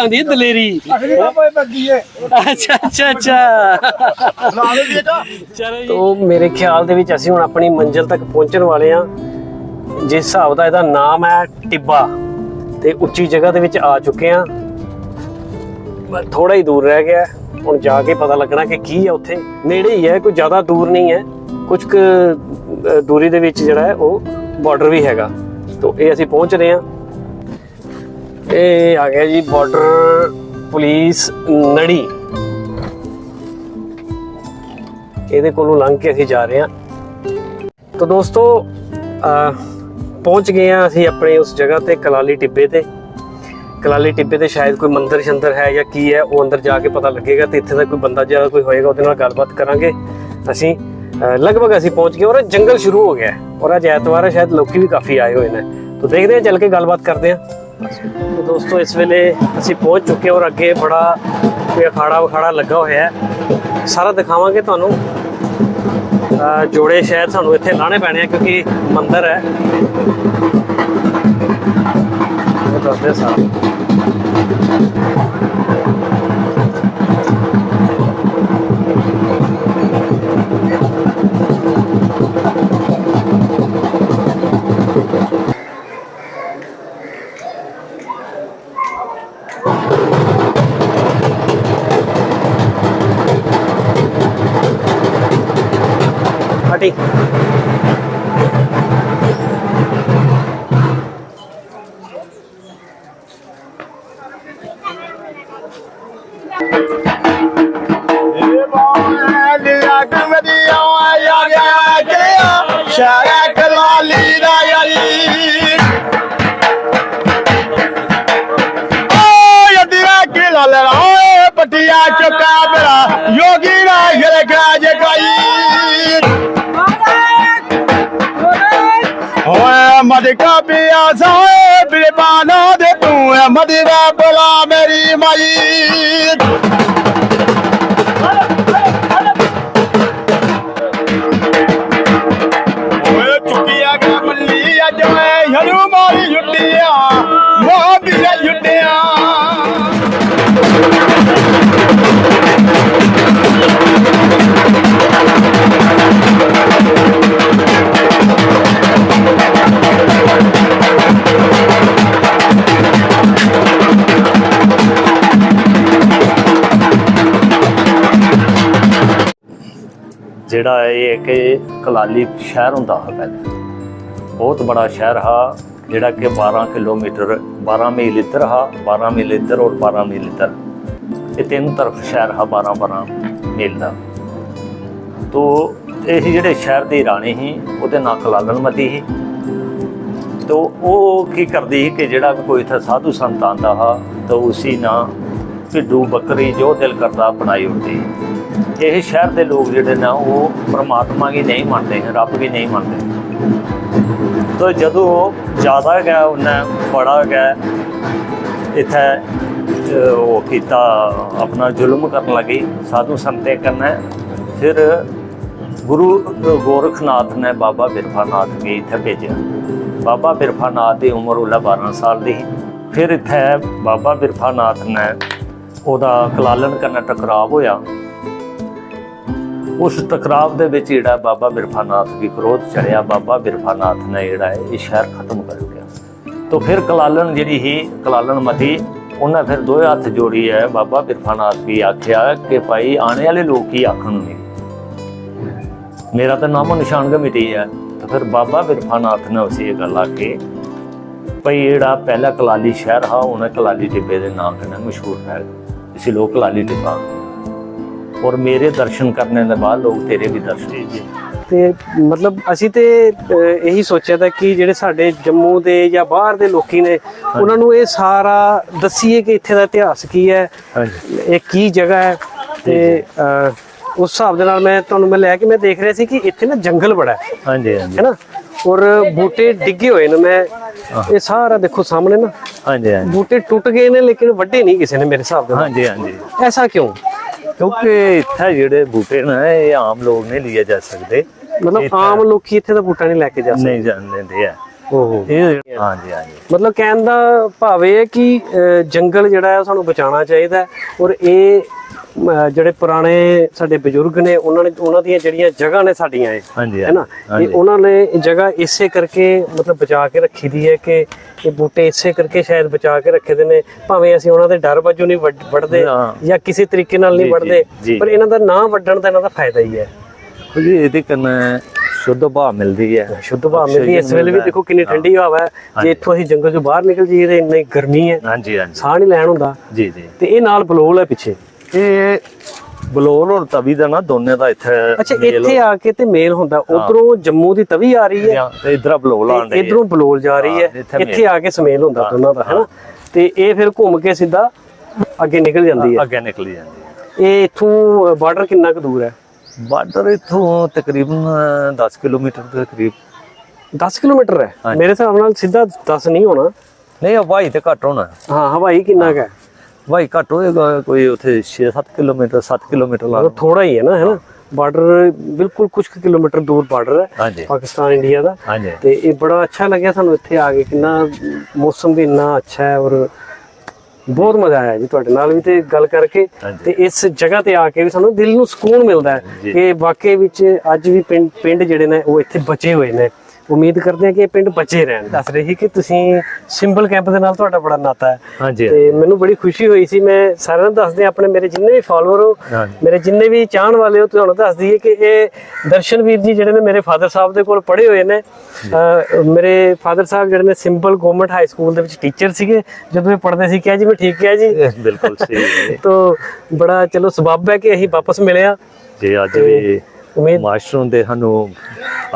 S1: ਹੁੰਦੀ ਹੈ ਦਲੇਰੀ?
S2: ਕੋਈ ਬੱਗੀ ਹੈ।
S1: ਅੱਛਾ ਅੱਛਾ ਅੱਛਾ। ਤੋਂ ਮੇਰੇ ਖਿਆਲ ਦੇ ਵਿੱਚ ਅਸੀਂ ਹੁਣ ਆਪਣੀ ਮੰਜ਼ਿਲ ਤੱਕ ਪਹੁੰਚਣ ਵਾਲੇ ਆ ਜਿਸ ਹਿਸਾਬ ਦਾ ਇਹਦਾ ਨਾਮ ਹੈ ਟਿੱਬਾ। ਤੇ ਉੱਚੀ ਜਗ੍ਹਾ ਦੇ ਵਿੱਚ ਆ ਚੁੱਕੇ ਆ ਥੋੜਾ ਹੀ ਦੂਰ ਰਹਿ ਗਿਆ। ਹੁਣ ਜਾ ਕੇ ਪਤਾ ਲੱਗਣਾ ਕਿ ਕੀ ਹੈ ਉੱਥੇ। ਨੇੜੇ ਹੀ ਹੈ, ਕੋਈ ਜ਼ਿਆਦਾ ਦੂਰ ਨਹੀਂ ਹੈ। ਕੁਝ ਕੁ ਦੂਰੀ ਦੇ ਵਿੱਚ ਜਿਹੜਾ ਹੈ, ਉਹ ਬਾਰਡਰ ਵੀ ਹੈਗਾ। ਤੋਂ ਇਹ ਅਸੀਂ ਪਹੁੰਚ ਰਹੇ ਹਾਂ। ਇਹ ਆ ਗਿਆ ਜੀ ਬਾਰਡਰ ਪੁਲਿਸ ਨੜੀ। ਇਹਦੇ ਕੋਲੋਂ ਲੰਘ ਕੇ ਅਸੀਂ ਜਾ ਰਹੇ ਹਾਂ। ਤਾਂ ਦੋਸਤੋ ਪਹੁੰਚ ਗਏ ਆ ਅਸੀਂ ਆਪਣੇ ਉਸ ਜਗ੍ਹਾ ਤੇ, ਕਲਾਲੀ ਟਿੱਬੇ ਤੇ। ਕਲਾਲੀ ਟਿੱਬੇ ਤੇ ਸ਼ਾਇਦ ਕੋਈ ਮੰਦਰ ਸ਼ੰਦਰ ਹੈ ਜਾਂ ਕੀ ਹੈ, ਉਹ ਅੰਦਰ ਜਾ ਕੇ ਪਤਾ ਲੱਗੇਗਾ ਤੇ ਇੱਥੇ ਦਾ ਕੋਈ ਬੰਦਾ ਜਿਹੜਾ ਕੋਈ ਹੋਏਗਾ, ਉਹਦੇ ਨਾਲ ਗੱਲਬਾਤ ਕਰਾਂਗੇ। ਅਸੀਂ ਲਗਭਗ ਅਸੀਂ ਪਹੁੰਚ ਗਏ ਔਰ ਜੰਗਲ ਸ਼ੁਰੂ ਹੋ ਗਿਆ ਔਰ ਅੱਜ ਐਤਵਾਰ ਹੈ, ਸ਼ਾਇਦ ਲੋਕੀ ਵੀ ਕਾਫੀ ਆਏ ਹੋਏ ਨੇ। ਤਾਂ ਦੇਖਦੇ ਹਾਂ, ਚੱਲ ਕੇ ਗੱਲਬਾਤ ਕਰਦੇ ਹਾਂ। ਤਾਂ ਦੋਸਤੋ, ਇਸ ਵੇਲੇ ਅਸੀਂ ਪਹੁੰਚ ਚੁੱਕੇ ਹਾਂ ਔਰ ਅੱਗੇ ਬੜਾ ਕੋਈ ਅਖਾੜਾ ਵਖਾੜਾ ਲੱਗਾ ਹੋਇਆ ਹੈ। ਸਾਰਾ ਦਿਖਾਵਾਂਗੇ ਤੁਹਾਨੂੰ। ਜੋੜੇ ਸ਼ਾਇਦ ਸਾਨੂੰ ਇੱਥੇ ਲਾਣੇ ਪੈਣੇ ਆ ਕਿਉਂਕਿ ਮੰਦਿਰ ਹੈ। ਇਹ ਦੱਸਦੇ ਸਾਰਾ।
S3: ਓਏ ਮਦਕਾ ਪਿਆਸਾ ਓਏ ਬਿਰਬਾਨਾ ਦੇ ਤੂੰ ਐ ਮਦਰਾ ਬਲਾ ਮੇਰੀ ਮਾਈ।
S8: ਜਿਹੜਾ ਇਹ ਹੈ ਕਿ ਕਲਾਲੀ ਸ਼ਹਿਰ ਹੁੰਦਾ ਹੈ ਪਹਿਲੇ। ਬਹੁਤ ਬੜਾ ਸ਼ਹਿਰ ha ਜਿਹੜਾ ਕਿ 12 ਕਿਲੋਮੀਟਰ 12 ਮੀਲ ਇੱਧਰ ha 12 ਮੀਲ ਇੱਧਰ ਔਰ 12 ਮੀਲ ਇੱਧਰ। ਇਹ ਤਿੰਨ ਤਰਫ ਸ਼ਹਿਰ ha 12 12 ਮੀਲ ਦਾ। ਤੋ ਇਹ ਜਿਹੜੇ ਸ਼ਹਿਰ ਦੀ ਰਾਣੀ ਸੀ, ਉਹਦੇ ਨਾਂ ਕਲਾਲਨ ਮਤੀ ਸੀ। ਤੋ ਉਹ ਕੀ ਕਰਦੀ ਸੀ ਕਿ ਜਿਹੜਾ ਕੋਈ ਇੱਥੇ ਸਾਧੂ ਸੰਤ ਆਂਦਾ ha ਤਾਂ ਉਸੀ ਨਾਂ ਭਿੱਡੂ ਬੱਕਰੀ ਜੋ ਦਿਲ ਕਰਦਾ ਬਣਾਈ ਹੁੰਦੀ ਇਹ ਸ਼ਹਿਰ ਦੇ ਲੋਕ ਜਿਹੜੇ ਨੇ ਉਹ ਪਰਮਾਤਮਾ ਕੀ ਨਹੀਂ ਮੰਨਦੇ, ਰੱਬ ਵੀ ਨਹੀਂ ਮੰਨਦੇ। ਤਾਂ ਜਦੋਂ ਜ਼ਿਆਦਾ ਗਿਆ ਉਹਨੇ, ਬੜਾ ਗਿਆ ਇੱਥੇ ਉਹ ਕੀਤਾ, ਆਪਣਾ ਜ਼ੁਲਮ ਕਰਨ ਲੱਗੀ, ਸਾਧੂ ਸੰਤੇ ਕਰਨਾ। ਫਿਰ ਗੁਰੂ ਗੋਰਖਨਾਥ ਨੇ ਬਾਬਾ ਬਿਰਫਾਨਾਥ ਵੀ ਇੱਥੇ ਭੇਜਿਆ। ਬਾਬਾ ਬਿਰਫਾਨਾਥ ਦੀ ਉਮਰ ਉਹਲਾ 12 ਸਾਲ ਦੀ ਫਿਰ ਇੱਥੇ ਬਾਬਾ ਬਿਰਫਾਨਾਥ ਨੇ ਉਹਦਾ ਕਲਾਲਨ ਕਰਨਾ ਟਕਰਾਵ ਹੋਇਆ। ਉਸ ਟਕਰਾਵ ਦੇ ਵਿੱਚ ਜਿਹੜਾ ਬਾਬਾ ਬਿਰਫਾਨਾਥ ਵੀ ਕ੍ਰੋਧ ਚੜਿਆ, ਬਾਬਾ ਬਿਰਫਾਨਾਥ ਨੇ ਜਿਹੜਾ ਇਹ ਸ਼ਹਿਰ ਖਤਮ ਕਰ ਗਿਆ ਤੋਂ ਫਿਰ ਕਲਾਲਨ ਜਿਹੜੀ ਹੀ ਕਲਾਲਨ ਮਤੀ ਉਹਨਾਂ ਫਿਰ ਦੋਏ ਹੱਥ ਜੋੜੀ ਹੈ, ਬਾਬਾ ਬਿਰਫਾਨਾਥ ਵੀ ਆਖਿਆ ਕਿ ਭਾਈ ਆਣੇ ਵਾਲੇ ਲੋਕ ਆਖਣ ਆਖਣਗੇ ਮੇਰਾ ਤਾਂ ਨਾਮੋ ਨਿਸ਼ਾਨ ਗਾ ਹੈ ਤਾਂ ਫਿਰ ਬਾਬਾ ਬਿਰਫਾਨਾਥ ਨੇ ਉਸੇ ਗੱਲ ਆਖੀ, ਭਈ ਜਿਹੜਾ ਪਹਿਲਾ ਕਲਾਲੀ ਸ਼ਹਿਰ ਹਾਂ ਉਹਨੇ ਕਲਾਲੀ ਟਿੱਬੇ ਦੇ ਨਾਮ ਨਾਲ ਮਸ਼ਹੂਰ ਹੈ। ਇਸੇ ਲੋਕ ਕਲਾਲੀ ਟਿੱਬਾ। ਔਰ ਮੇਰੇ ਦਰਸ਼ਨ ਕਰਨੇ ਦੇ ਬਾਅਦ ਲੋਕ ਤੇਰੇ ਵੀ ਦਰਸ਼ਨ ਕੀਤੇ
S1: ਤੇ ਮਤਲਬ ਅਸੀਂ ਤੇ ਇਹੀ ਸੋਚਿਆ ਤਾਂ ਕਿ ਜਿਹੜੇ ਸਾਡੇ ਜੰਮੂ ਦੇ ਜਾਂ ਬਾਹਰ ਦੇ ਲੋਕੀ ਨੇ ਉਹਨਾਂ ਨੂੰ ਇਹ ਸਾਰਾ ਦੱਸੀਏ ਕਿ ਇੱਥੇ ਦਾ ਇਤਿਹਾਸ ਕੀ ਹੈ ਇਹ ਕੀ ਜਗ੍ਹਾ ਹੈ ਤੇ ਉਸ ਹਿਸਾਬ ਦੇ ਨਾਲ ਮੈਂ ਤੁਹਾਨੂੰ ਮੈਂ ਲੈ ਕੇ ਮੈਂ ਦੇਖ ਰਿਹਾ ਸੀ ਕਿ ਇੱਥੇ ਨਾ ਜੰਗਲ ਬੜਾ ਹੈ।
S8: ਹਾਂਜੀ ਹਾਂਜੀ।
S1: ਹੈਨਾ ਔਰ ਬੂਟੇ ਡਿੱਗੇ ਹੋਏ ਨੇ ਮੈਂ ਇਹ ਸਾਰਾ ਦੇਖੋ ਸਾਹਮਣੇ ਨਾ।
S8: ਹਾਂਜੀ ਹਾਂਜੀ।
S1: ਬੂਟੇ ਟੁੱਟ ਗਏ ਨੇ ਲੇਕਿਨ ਵੱਡੇ ਨਹੀਂ ਕਿਸੇ ਨੇ ਮੇਰੇ ਹਿਸਾਬ ਦੇ ਨਾਲ।
S8: ਹਾਂਜੀ ਹਾਂਜੀ।
S1: ਐਸਾ ਕਿਉਂ?
S8: ਕਿਉਂਕਿ ਇੱਥੇ ਜਿਹੜੇ ਬੂਟੇ ਨੇ ਇਹ ਆਮ ਲੋਕ ਨਹੀਂ ਲਿਆ ਜਾ ਸਕਦੇ।
S1: ਮਤਲਬ ਆਮ ਲੋਕੀ ਇੱਥੇ ਦਾ ਬੂਟਾ ਨਹੀਂ ਲੈ ਕੇ ਜਾ ਸਕਦੇ।
S8: ਨਹੀਂ ਜਾਣਦੇ ਆ।
S1: ਓਹੋ।
S8: ਇਹ ਹਾਂਜੀ ਹਾਂਜੀ।
S1: ਮਤਲਬ ਕਹਿਣ ਦਾ ਭਾਵ ਇਹ ਹੈ ਕਿ ਜੰਗਲ ਜਿਹੜਾ ਹੈ ਸਾਨੂੰ ਬਚਾਉਣਾ ਚਾਹੀਦਾ ਔਰ ਇਹ ਜਿਹੜੇ ਪੁਰਾਣੇ ਸਾਡੇ ਬਜ਼ੁਰਗ ਨੇ ਉਹਨਾਂ ਨੇ ਉਹਨਾਂ ਦੀਆਂ ਜਿਹੜੀਆਂ ਜਗ੍ਹਾ ਨੇ ਸਾਡੀਆਂ ਇਹ
S8: ਹਾਂਜੀ
S1: ਹੈ ਨਾ?
S8: ਹਾਂਜੀ।
S1: ਇਹ ਉਹਨਾਂ ਨੇ ਜਗ੍ਹਾ ਇਸੇ ਕਰਕੇ ਮਤਲਬ ਬਚਾ ਕੇ ਰੱਖੀ ਦੀ ਹੈ ਕਿ ਇਹ ਬੂਟੇ ਇਸੇ ਕਰਕੇ ਸ਼ਾਇਦ ਬਚਾ ਕੇ ਰੱਖੇ ਦੇ ਨੇ ਭਾਵੇਂ ਅਸੀਂ ਉਹਨਾਂ ਦੇ ਡਰ ਵਜੋਂ ਨਹੀਂ ਵੱਢ- ਵੱਢਦੇ। ਜਾਂ ਕਿਸੇ ਤਰੀਕੇ ਨਾਲ ਨਹੀਂ ਵੱਢਦੇ। ਪਰ ਇਹਨਾਂ ਦਾ ਨਾਂ ਵੱਢਣ ਦਾ ਇਹਨਾਂ ਦਾ ਫਾਇਦਾ ਹੀ ਹੈ।
S8: ਜੀ ਇਹਦੇ ਕੰਨ ਸ਼ੁੱਧ ਹਵਾ ਮਿਲਦੀ ਹੈ।
S1: ਸ਼ੁੱਧ ਹਵਾ ਮਿਲਦੀ ਹੈ। ਇਸ ਵੇਲੇ ਵੀ ਦੇਖੋ ਕਿੰਨੀ ਠੰਡੀ ਹਵਾ ਹੈ। ਜੇ ਇੱਥੋਂ ਅਸੀਂ ਜੰਗਲ ਚੋਂ ਬਾਹਰ ਨਿਕਲ ਜਾਈਏ ਤੇ ਇੰਨੀ ਗਰਮੀ ਹੈ।
S8: ਹਾਂਜੀ ਹਾਂਜੀ।
S1: ਸਾਹ ਨਹੀਂ ਲੈਣ ਹੁੰਦਾ।
S8: ਜੀ ਜੀ।
S1: ਤੇ ਇਹ ਨਾਲ ਬਲੋਲ ਹੈ ਪਿੱਛੇ।
S8: ਇਹ ਬਲੋਰ ਔਰ ਤਵੀ ਦਾ ਨਾ ਦੋਨੇ ਦਾ ਇੱਥੇ
S1: ਅੱਛਾ ਇੱਥੇ ਆ ਕੇ ਤੇ ਮੇਲ ਹੁੰਦਾ। ਉਧਰੋਂ ਜੰਮੂ ਦੀ ਤਵੀ ਆ ਰਹੀ ਹੈ
S8: ਤੇ ਇਧਰ ਬਲੋਲ ਆਣ
S1: ਤੇ ਇਧਰੋਂ ਬਲੋਲ ਜਾ ਰਹੀ ਹੈ
S8: ਇੱਥੇ
S1: ਆ ਕੇ ਸਮੇਲ ਹੁੰਦਾ ਦੋਨਾਂ ਦਾ ਹੈਨਾ ਤੇ ਇਹ ਫਿਰ ਘੁੰਮ ਕੇ ਸਿੱਧਾ ਅੱਗੇ ਨਿਕਲ ਜਾਂਦੀ ਹੈ।
S8: ਅੱਗੇ ਨਿਕਲੀ ਜਾਂਦੀ ਹੈ।
S1: ਇਹ ਇਥੋਂ ਬਾਰਡਰ ਕਿੰਨਾ ਕੁ ਦੂਰ ਹੈ?
S8: ਬਾਰਡਰ ਇਥੋਂ ਤਕਰੀਬਨ 10 ਕਿਲੋਮੀਟਰ ਦੇ ਕਰੀਬ।
S1: 10 ਕਿਲੋਮੀਟਰ ਹੈ। ਮੇਰੇ ਹਿਸਾਬ ਨਾਲ ਸਿੱਧਾ 10 ਨਹੀਂ ਹੋਣਾ।
S8: ਨਹੀਂ ਹਵਾਈ ਤੇ ਘੱਟ ਹੋਣਾ।
S1: ਹਾਂ ਹਵਾਈ ਕਿੰਨਾ ਕੁ ਹੈ?
S8: ਹਵਾਈ ਘੱਟ ਹੋਏਗਾ ਕੋਈ ਉੱਥੇ 6-7 ਕਿਲੋਮੀਟਰ 7 ਕਿਲੋਮੀਟਰ ਲਾ
S1: ਥੋੜਾ ਹੀ ਹੈ ਨਾ ਹੈਨਾ ਬਾਰਡਰ ਬਿਲਕੁਲ ਕੁਝ ਕਿਲੋਮੀਟਰ ਦੂਰ ਬਾਰਡਰ ਹੈ ਪਾਕਿਸਤਾਨ ਇੰਡੀਆ ਦਾ। ਤੇ ਇਹ ਬੜਾ ਅੱਛਾ ਲੱਗਿਆ ਸਾਨੂੰ ਇੱਥੇ ਆ ਕੇ ਕਿੰਨਾ ਮੌਸਮ ਵੀ ਇੰਨਾ ਅੱਛਾ ਹੈ ਔਰ ਬਹੁਤ ਮਜ਼ਾ ਆਇਆ ਜੀ ਤੁਹਾਡੇ ਨਾਲ ਵੀ ਤੇ ਗੱਲ ਕਰਕੇ। ਤੇ ਇਸ ਜਗ੍ਹਾ ਤੇ ਆ ਕੇ ਵੀ ਸਾਨੂੰ ਦਿਲ ਨੂੰ ਸਕੂਨ ਮਿਲਦਾ ਹੈ। ਕਿ ਵਾਕਈ ਵਿੱਚ ਅੱਜ ਵੀ ਪਿੰਡ ਜਿਹੜੇ ਨੇ ਉਹ ਇੱਥੇ ਬਚੇ ਹੋਏ ਨੇ। ਉਮੀਦ ਕਰਦੇ ਹਾਂ ਕਿ ਇਹ ਪਿੰਡ ਬਚੇ ਰਹਿਣ। ਦੱਸ ਰਹੇ ਸੀ ਕਿ ਤੁਸੀਂ ਸਿੰਬਲ ਕੈਂਪ ਦੇ ਨਾਲ ਤੁਹਾਡਾ ਬੜਾ ਨਾਤਾ ਹੈ।
S8: ਹਾਂਜੀ।
S1: ਤੇ ਮੈਨੂੰ ਬੜੀ ਖੁਸ਼ੀ ਹੋਈ ਸੀ। ਮੈਂ ਸਾਰਿਆਂ ਨੂੰ ਦੱਸਦੇ ਆਪਣੇ ਮੇਰੇ ਜਿੰਨੇ ਵੀ ਫਾਲੋਅਰ ਹੋ। ਮੇਰੇ ਜਿੰਨੇ ਵੀ ਚਾਹਣ ਵਾਲੇ ਹੋ ਤੁਹਾਨੂੰ ਦੱਸ ਦਈਏ ਕਿ ਇਹ ਦਰਸ਼ਨਵੀਰ ਜੀ ਜਿਹੜੇ ਨੇ ਮੇਰੇ ਫਾਦਰ ਸਾਹਿਬ ਦੇ ਕੋਲ ਪੜ੍ਹੇ ਹੋਏ ਨੇ। ਮੇਰੇ ਫਾਦਰ ਸਾਹਿਬ ਜਿਹੜੇ ਨੇ ਸਿੰਪਲ ਗਵਰਨਮੈਂਟ ਹਾਈ ਸਕੂਲ ਦੇ ਵਿੱਚ ਟੀਚਰ ਸੀਗੇ। ਜਦੋਂ ਇਹ ਪੜ੍ਹਦੇ ਸੀ ਕਿਹਾ ਜੀ ਮੈਂ ਠੀਕ ਕਿਹਾ ਜੀ।
S8: ਬਿਲਕੁਲ ਸਹੀ ਹੈ
S1: ਤੋ ਬੜਾ ਚਲੋ ਸਬੱਬ ਹੈ ਕਿ ਅਸੀਂ ਵਾਪਸ ਮਿਲੇ ਆ
S8: ਜੇ ਅੱਜ ਵੀ
S1: ਉਮੀਦ
S8: ਮਾਸਟਰ ਹੁੰਦੇ ਸਾਨੂੰ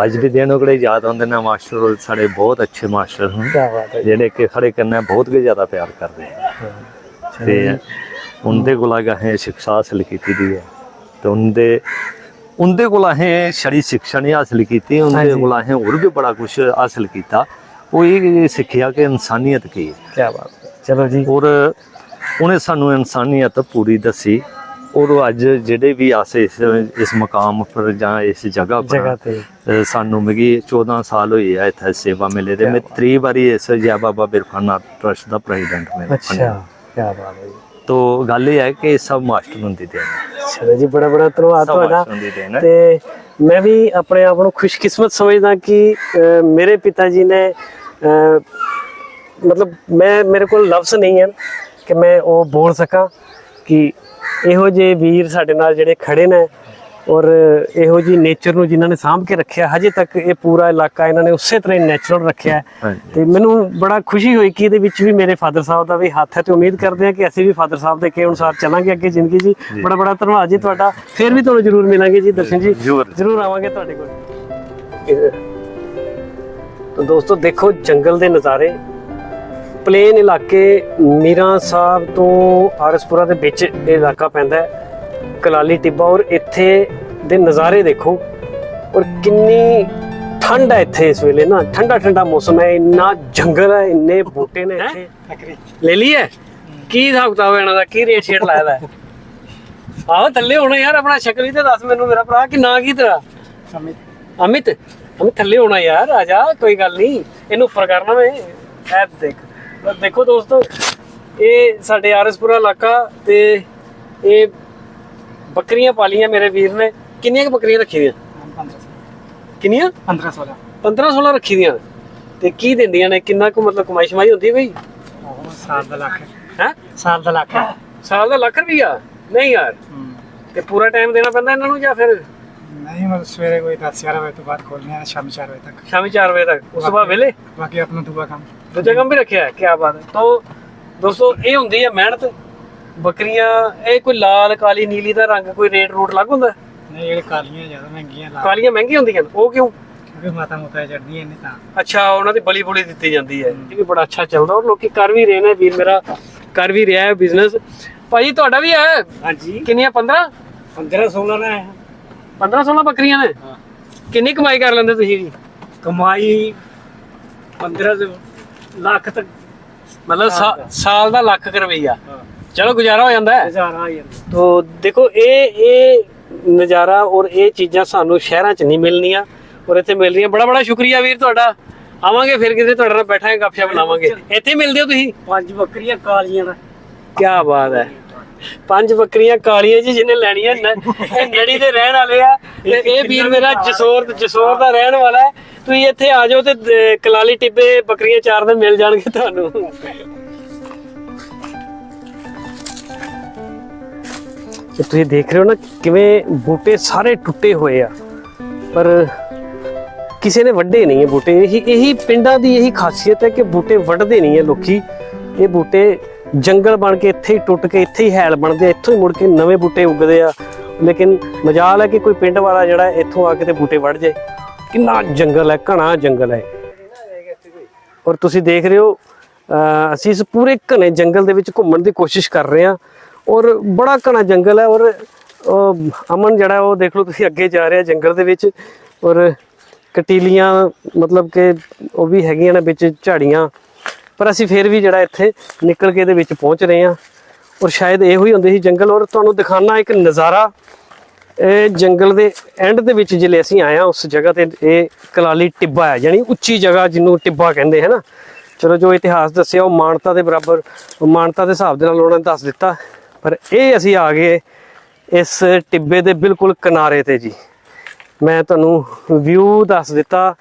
S8: ਅੱਜ ਵੀ ਦਿਨ ਉਹਦੇ ਯਾਦ ਆਉਂਦੇ ਨੇ ਮਾਸਟਰ ਸਾਡੇ ਬਹੁਤ ਅੱਛੇ ਮਾਸਟਰ ਹਨ। ਜਿਹੜੇ ਕਿ ਖੜੇ ਕਰਨਾ ਬਹੁਤ ਹੀ ਜ਼ਿਆਦਾ ਪਿਆਰ ਕਰਦੇ ਤੇ ਉਹਦੇ ਕੋਲ ਅਗਾ ਹੈ ਸਿੱਖਿਆ ਹਾਸਲ ਕੀਤੀ ਦੀ ਹੈ। ਤੇ ਉਹਦੇ ਉਹਦੇ ਕੋਲ ਹੈ ਛੜੀ ਸਿੱਖਿਆ ਨਹੀਂ ਹਾਸਲ ਕੀਤੀ ਉਹਦੇ ਕੋਲ ਹੈ ਹੋਰ ਵੀ ਬੜਾ ਕੁਝ ਹਾਸਲ ਕੀਤਾ। ਉਹ ਇਹ ਸਿੱਖਿਆ ਕਿ ਇਨਸਾਨੀਅਤ ਕੀ ਹੈ।
S1: ਕੀ ਬਾਤ ਹੈ। ਚਲੋ ਜੀ।
S8: ਔਰ ਉਹਨੇ ਸਾਨੂੰ ਇਨਸਾਨੀਅਤ ਪੂਰੀ ਦੱਸੀ। ਔਰ ਅੱਜ ਜਿਹੜੇ ਵੀ ਆਸੇ ਇਸ ਇਸ ਮਕਾਮ ਉੱਪਰ ਜਾਂ ਇਸ ਜਗ੍ਹਾ
S1: ਜਗ੍ਹਾ ਤੇ।
S8: ਸਾਨੂੰ ਮਗੀ 14 ਸਾਲ ਹੋਏ ਆ ਇੱਥੇ ਸੇਵਾ ਮਿਲੇ ਤੇ ਮੈਂ ਤਰੀ ਵਾਰੀ ਇਸ ਜੈ ਬਾਬਾ ਬਿਰਖਾਨਾ ਟਰਸਟ ਦਾ ਪ੍ਰੈਜ਼ੀਡੈਂਟ ਮੈਂ
S1: ਅੱਛਾ ਕੀ ਬਾਤ ਹੈ
S8: ਤੋ ਗੱਲ ਇਹ ਹੈ ਕਿ ਇਹ ਸਭ ਮਾਸਟਰ ਨੂੰ ਦਿੱਤੇ ਨੇ
S1: ਚਲੋ ਜੀ ਬੜਾ ਬੜਾ ਧੰਨਵਾਦ ਤੁਹਾਡਾ। ਤੇ ਮੈਂ ਵੀ ਆਪਣੇ ਆਪ ਨੂੰ ਖੁਸ਼ਕਿਸਮਤ ਸਮਝਦਾ ਕਿ ਮੇਰੇ ਪਿਤਾ ਜੀ ਨੇ ਮਤਲਬ ਮੈਂ ਮੇਰੇ ਕੋਲ ਲਫ਼ਜ਼ ਨਹੀਂ ਹਨ ਕਿ ਮੈਂ ਉਹ ਬੋਲ ਸਕਾਂ ਕਿ ਇਹੋ ਜਿਹੇ ਵੀਰ ਸਾਡੇ ਨਾਲ ਜਿਹੜੇ ਖੜੇ ਨੇ ਔਰ ਇਹੋ ਜੀ ਨੇਚਰ ਨੂੰ ਜਿਨ੍ਹਾਂ ਨੇ ਸਾਂਭ ਕੇ ਰੱਖਿਆ ਹਜੇ ਤੱਕ ਇਹ ਪੂਰਾ ਇਲਾਕਾ ਇਹਨਾਂ ਨੇ ਉਸੇ ਤਰ੍ਹਾਂ ਨੈਚੁਰਲ ਰੱਖਿਆ ਤੇ ਮੈਨੂੰ ਬੜਾ ਖੁਸ਼ੀ ਹੋਈ ਕਿ ਇਹਦੇ ਵਿੱਚ ਵੀ ਮੇਰੇ ਫਾਦਰ ਸਾਹਿਬ ਦਾ ਵੀ ਹੱਥ ਹੈ ਤੇ ਉਮੀਦ ਕਰਦੇ ਹਾਂ ਕਿ ਅਸੀਂ ਵੀ ਫਾਦਰ ਸਾਹਿਬ ਦੇ ਕਹੇ ਅਨੁਸਾਰ ਚੱਲਾਂਗੇ ਅੱਗੇ ਜ਼ਿੰਦਗੀ ਜੀ। ਬੜਾ ਬੜਾ ਧੰਨਵਾਦ ਜੀ ਤੁਹਾਡਾ। ਫਿਰ ਵੀ ਤੁਹਾਨੂੰ ਜ਼ਰੂਰ ਮਿਲਾਂਗੇ ਜੀ ਦਰਸ਼ਨ ਜੀ।
S8: ਜ਼ਰੂਰ।
S1: ਆਵਾਂਗੇ ਤੁਹਾਡੇ ਕੋਲ। ਤਾਂ ਦੋਸਤੋ ਦੇਖੋ ਜੰਗਲ ਦੇ ਨਜ਼ਾਰੇ ਪਲੇਨ ਇਲਾਕੇ ਮੀਰਾਂ ਸਾਹਿਬ ਤੋਂ ਆਰਸਪੁਰਾ ਦੇ ਵਿੱਚ ਇਹ ਇਲਾਕਾ ਪੈਂਦਾ ਹੈ ਕਲਾਲੀ ਟਿੱਬਾ। ਔਰ ਇੱਥੇ ਦੇ ਨਜ਼ਾਰੇ ਦੇਖੋ ਔਰ ਕਿੰਨੀ ਠੰਡ ਹੈ ਇੱਥੇ ਇਸ ਵੇਲੇ ਨਾ। ਠੰਡਾ ਠੰਡਾ ਮੌਸਮ ਹੈ ਇੰਨਾ ਜੰਗਲ ਹੈ ਇੰਨੇ ਬੂਟੇ ਨੇ ਇੱਥੇ। ਲੈ ਲਈ ਹੈ ਕੀ ਹਿਸਾਬ ਕਿਤਾਬ ਇਹਨਾਂ ਦਾ? ਕੀ ਰੇਟ ਸ਼ੇਟ ਲਾਇਆ ਦਾ ਆਹ ਥੱਲੇ ਹੋਣਾ ਯਾਰ ਆਪਣਾ ਸ਼ਕਲ ਹੀ ਤੇ ਦੱਸ ਮੈਨੂੰ ਮੇਰਾ ਭਰਾ ਕਿ ਨਾਂ ਕੀ ਤੇਰਾ? ਅਮਿਤ। ਅਮਿਤ? ਅਮਿਤ ਥੱਲੇ ਹੋਣਾ ਯਾਰ ਆ ਜਾ ਕੋਈ ਗੱਲ ਨਹੀਂ। ਇਹਨੂੰ ਉੱਪਰ ਕਰਨਾ ਮੈਂ। ਐ ਦੇਖ। ਦੇਖੋ ਦੋਸਤੋ ਇਹ ਸਾਡੇ ਆਰਸਪੁਰਾ ਇਲਾਕਾ ਤੇ ਇਹ ਬੱਕਰੀਆਂ ਪਾਲੀਆਂ ਮੇਰੇ ਵੀਰ ਨੇ। ਕਿੰਨੀਆਂ ਕੁ ਬੱਕਰੀਆਂ ਰੱਖੀ ਦੀਆਂ? ਕਿੰਨੀਆਂ?
S2: 15 16
S1: 15 16 ਰੱਖੀ ਦੀਆਂ। ਤੇ ਕੀ ਦਿੰਦੀਆਂ ਨੇ? ਕਿੰਨਾ ਕੁ ਮਤਲਬ ਕਮਾਈ ਸ਼ਮਾਈ ਹੁੰਦੀ ਹੈ ਬਈ?
S2: ਸਾਲ ਦਾ ਲੱਖ।
S1: ਹੈ?
S2: ਸਾਲ ਦਾ ਲੱਖ।
S1: ਸਾਲ ਦਾ ਲੱਖ ਰੁਪਈਆ? ਨਹੀਂ ਯਾਰ। ਤੇ ਪੂਰਾ ਟਾਈਮ ਦੇਣਾ ਪੈਂਦਾ ਇਹਨਾਂ ਨੂੰ ਜਾਂ ਫਿਰ?
S2: ਨਹੀਂ ਮਤਲਬ ਸਵੇਰੇ ਕੋਈ 10 11 ਵਜੇ ਤੋਂ ਬਾਅਦ ਖੋਲਨੇ ਆ ਸ਼ਾਮ 4 ਵਜੇ ਤੱਕ।
S1: ਸ਼ਾਮੀ 4 ਵਜੇ ਤੱਕ। ਉਸ ਤੋਂ ਬਾਅਦ ਵੇਲੇ
S2: ਬਾਕੀ ਆਪਣਾ ਦੂਆ ਕੰਮ।
S1: ਦੂਜਾ ਕੰਮ ਵੀ ਰੱਖਿਆ ਹੈ ਕੀ ਬਾਤ ਹੈ। ਤਾਂ ਦੋਸਤੋ ਇਹ ਹੁੰਦੀ ਹੈ ਮਿਹਨਤ। ਬੱਕਰੀਆਂ ਇਹ ਕੋਈ ਲਾਲ ਕਾਲੀ ਨੀਲੀ ਦਾ ਰੰਗ ਕੋਈ ਰੇਟ ਰੂਟ ਲੱਗ ਹੁੰਦਾ?
S2: ਨਹੀਂ ਜਿਹੜੇ ਕਾਲੀਆਂ ਜ਼ਿਆਦਾ ਮਹਿੰਗੀਆਂ ਲਾ
S1: ਕਾਲੀਆਂ ਮਹਿੰਗੀਆਂ ਹੁੰਦੀਆਂ ਉਹ ਕਿਉਂ?
S2: ਕਿਉਂਕਿ ਮਾਤਾ ਮੁਤਾ ਚੜਦੀਆਂ ਨੇ ਤਾਂ।
S1: ਅੱਛਾ ਉਹਨਾਂ ਦੀ ਬਲੀ ਬੁਲੀ ਦਿੱਤੀ ਜਾਂਦੀ ਹੈ। ਇਹ ਵੀ ਬੜਾ ਅੱਛਾ ਚੱਲਦਾ। ਔਰ ਲੋਕੀ ਕਰ ਵੀ ਰਹੇ ਨੇ ਵੀਰ ਮੇਰਾ ਕਰ ਵੀ ਰਿਹਾ ਹੈ ਬਿਜ਼ਨਸ ਭਾਜੀ ਤੁਹਾਡਾ ਵੀ ਹੈ?
S2: ਹਾਂਜੀ।
S1: ਕਿੰਨੀਆਂ 15
S2: 15 16 ਨੇ
S1: 15 16 ਬੱਕਰੀਆਂ ਨੇ? ਕਿੰਨੀ ਕਮਾਈ ਕਰ ਲੈਂਦੇ ਤੁਸੀਂ ਜੀ
S2: ਕਮਾਈ 15 ਲੱਖ ਤੱਕ
S1: ਮਤਲਬ ਸਾ- ਸਾਲ ਦਾ ਲੱਖ ਕੁ ਰੁਪਈਆ। ਚਲੋ ਗੁਜ਼ਾਰਾ ਹੋ ਜਾਂਦਾ ਹੈ।
S2: ਹਜ਼ਾਰ ਆ ਜਾਂਦਾ।
S1: ਤੋ ਦੇਖੋ ਇਹ ਇਹ ਨਜ਼ਾਰਾ ਔਰ ਇਹ ਚੀਜ਼ਾਂ ਸਾਨੂੰ ਸ਼ਹਿਰਾਂ 'ਚ ਨਹੀਂ ਮਿਲਣੀਆਂ ਔਰ ਇੱਥੇ ਮਿਲ ਰਹੀਆਂ। ਬੜਾ ਬੜਾ ਸ਼ੁਕਰੀਆ ਵੀਰ ਤੁਹਾਡਾ। ਆਵਾਂਗੇ ਫਿਰ ਕਿਤੇ ਤੁਹਾਡੇ ਨਾਲ ਬੈਠਾਂਗੇ ਗੱਪਸ਼ਪ ਲਾਵਾਂਗੇ ਇੱਥੇ ਮਿਲਦੇ ਹੋ ਤੁਸੀਂ?
S2: ਪੰਜ ਬੱਕਰੀਆਂ ਕਾਲੀਆਂ ਦਾ।
S1: ਕੀ ਬਾਤ ਹੈ। ਪੰਜ ਬੱਕਰੀਆਂ ਕਾਲੀਆਂ ਜੀ ਜਿਹਨੇ ਲੈਣੀਆਂ ਨ- ਇਹ ਨੜੀ ਦੇ ਰਹਿਣ ਵਾਲੇ ਆ। ਤੇ ਇਹ ਵੀਰ ਮੇਰਾ ਜਸੋਰ ਜਸੋਰ ਦਾ ਰਹਿਣ ਵਾਲਾ ਹੈ। ਤੁਸੀਂ ਇੱਥੇ ਆ ਜਾਓ ਤੇ ਦ- ਕਲਾਲੀ ਟਿੱਬੇ ਬੱਕਰੀਆਂ ਚਾਰ ਦੇ ਮਿਲ ਜਾਣਗੇ ਤੁਹਾਨੂੰ। ਤੇ ਤੁਸੀਂ ਦੇਖ ਰਹੇ ਹੋ ਨਾ ਕਿਵੇਂ ਬੂਟੇ ਸਾਰੇ ਟੁੱਟੇ ਹੋਏ ਆ। ਪਰ ਕਿਸੇ ਨੇ ਵੱਢੇ ਨਹੀਂ ਇਹ ਬੂਟੇ। ਇਹੀ ਇਹੀ ਪਿੰਡਾਂ ਦੀ ਇਹੀ ਖਾਸੀਅਤ ਹੈ ਕਿ ਬੂਟੇ ਵੱਢਦੇ ਨਹੀਂ ਹੈ ਲੋਕੀ। ਇਹ ਬੂਟੇ ਜੰਗਲ ਬਣ ਕੇ ਇੱਥੇ ਹੀ ਟੁੱਟ ਕੇ ਇੱਥੇ ਹੀ ਹੈਲ ਬਣਦੇ ਆ ਇੱਥੋਂ ਹੀ ਮੁੜ ਕੇ ਨਵੇਂ ਬੂਟੇ ਉੱਗਦੇ ਆ। ਲੇਕਿਨ ਮਜਾਲ ਹੈ ਕਿ ਕੋਈ ਪਿੰਡ ਵਾਲਾ ਜਿਹੜਾ ਹੈ, ਇੱਥੋਂ ਆ ਕੇ ਤੇ ਬੂਟੇ ਵੱਢ ਜਾਏ ਕਿੰਨਾ ਜੰਗਲ ਹੈ, ਘਣਾ ਜੰਗਲ ਹੈ। ਔਰ ਤੁਸੀਂ ਦੇਖ ਰਹੇ ਹੋ ਅਸੀਂ ਇਸ ਪੂਰੇ ਘਣੇ ਜੰਗਲ ਦੇ ਵਿੱਚ ਘੁੰਮਣ ਦੀ ਕੋਸ਼ਿਸ਼ ਕਰ ਰਹੇ ਹਾਂ। ਔਰ ਬੜਾ ਘਣਾ ਜੰਗਲ ਹੈ, ਔਰ ਉਹ ਅਮਨ ਜਿਹੜਾ ਉਹ ਦੇਖ ਲਓ ਤੁਸੀਂ ਅੱਗੇ ਜਾ ਰਿਹਾ ਜੰਗਲ ਦੇ ਵਿੱਚ। ਔਰ ਕਟੀਲੀਆਂ, ਮਤਲਬ ਕਿ ਉਹ ਵੀ ਹੈਗੀਆਂ ਨੇ ਵਿੱਚ ਝਾੜੀਆਂ। ਪਰ ਅਸੀਂ ਫੇਰ ਵੀ ਜਿਹੜਾ ਇੱਥੇ ਨਿਕਲ ਕੇ ਇਹਦੇ ਵਿੱਚ ਪਹੁੰਚ ਰਹੇ ਹਾਂ। ਔਰ ਸ਼ਾਇਦ ਇਹੋ ਹੀ ਹੁੰਦੇ ਸੀ ਜੰਗਲ। ਔਰ ਤੁਹਾਨੂੰ ਦਿਖਾਣਾ ਇੱਕ ਨਜ਼ਾਰਾ। ਇਹ ਜੰਗਲ ਦੇ ਐਂਡ ਦੇ ਵਿੱਚ ਜਿਲੇ ਅਸੀਂ ਆਏ ਹਾਂ, ਉਸ ਜਗ੍ਹਾ ਤੇ ਇਹ ਕਲਾਲੀ ਟਿੱਬਾ ਹੈ ਯਾਨੀ ਉੱਚੀ ਜਗ੍ਹਾ ਜਿਹਨੂੰ ਟਿੱਬਾ ਕਹਿੰਦੇ ਹੈ ਨਾ। ਚਲੋ ਜੋ ਇਤਿਹਾਸ ਦੱਸਿਆ, ਉਹ ਮਾਨਤਾ ਦੇ ਬਰਾਬਰ, ਮਾਨਤਾ ਦੇ ਹਿਸਾਬ ਦੇ ਨਾਲ ਉਹਨਾਂ ਨੇ ਦੱਸ ਦਿੱਤਾ। ਪਰ ਇਹ ਅਸੀਂ ਆ ਗਏ ਇਸ ਟਿੱਬੇ ਦੇ ਬਿਲਕੁਲ ਕਿਨਾਰੇ ਤੇ ਜੀ। ਮੈਂ ਤੁਹਾਨੂੰ ਵਿਊ ਦੱਸ ਦਿੱਤਾ,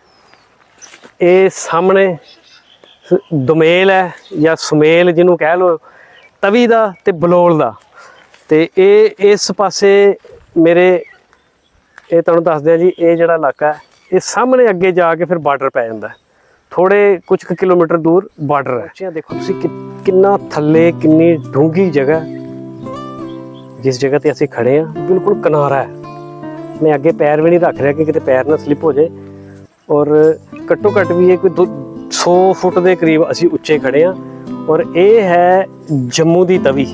S1: ਇਹ ਸਾਹਮਣੇ ਸ- ਦੁਮੇਲ ਹੈ, ਜਾਂ ਸੁਮੇਲ ਜਿਹਨੂੰ ਕਹਿ ਲੋ ਤਵੀ ਦਾ ਤੇ ਬਲੋਲ ਦਾ। ਤੇ ਇਹ ਇਸ ਪਾਸੇ ਮੇਰੇ, ਇਹ ਤੁਹਾਨੂੰ ਦੱਸਦੇ ਆ ਜੀ, ਇਹ ਜਿਹੜਾ ਇਲਾਕਾ ਹੈ, ਇਹ ਸਾਹਮਣੇ ਅੱਗੇ ਜਾ ਕੇ ਫਿਰ ਬਾਰਡਰ ਪੈ ਜਾਂਦਾ ਹੈ। ਥੋੜੇ ਕੁਝ ਕੁ ਕਿਲੋਮੀਟਰ ਦੂਰ ਬਾਰਡਰ ਹੈ। ਜੀ ਦੇਖੋ ਤੁਸੀਂ ਕਿ- ਕਿੰਨਾ ਥੱਲੇ, ਕਿੰਨੀ ਡੂੰਘੀ ਜਗ੍ਹਾ ਜਿਸ ਜਗ੍ਹਾ ਤੇ ਅਸੀਂ ਖੜੇ ਆ ਬਿਲਕੁਲ ਕਿਨਾਰਾ ਹੈ। ਮੈਂ ਅੱਗੇ ਪੈਰ ਵੀ ਨਹੀਂ ਰੱਖ ਰਿਹਾ ਕਿ ਕਿਤੇ ਪੈਰ ਨਾ ਸਲਿੱਪ ਹੋ ਜਾਏ। ਔਰ ਘੱਟੋ ਘੱਟ ਵੀ ਇਹ ਕੋਈ ਦੋ- 100 ਫੁੱਟ ਦੇ ਕਰੀਬ ਅਸੀਂ ਉੱਚੇ ਖੜੇ ਆ ਔਰ ਇਹ ਹੈ ਜੰਮੂ ਦੀ ਤਵੀ,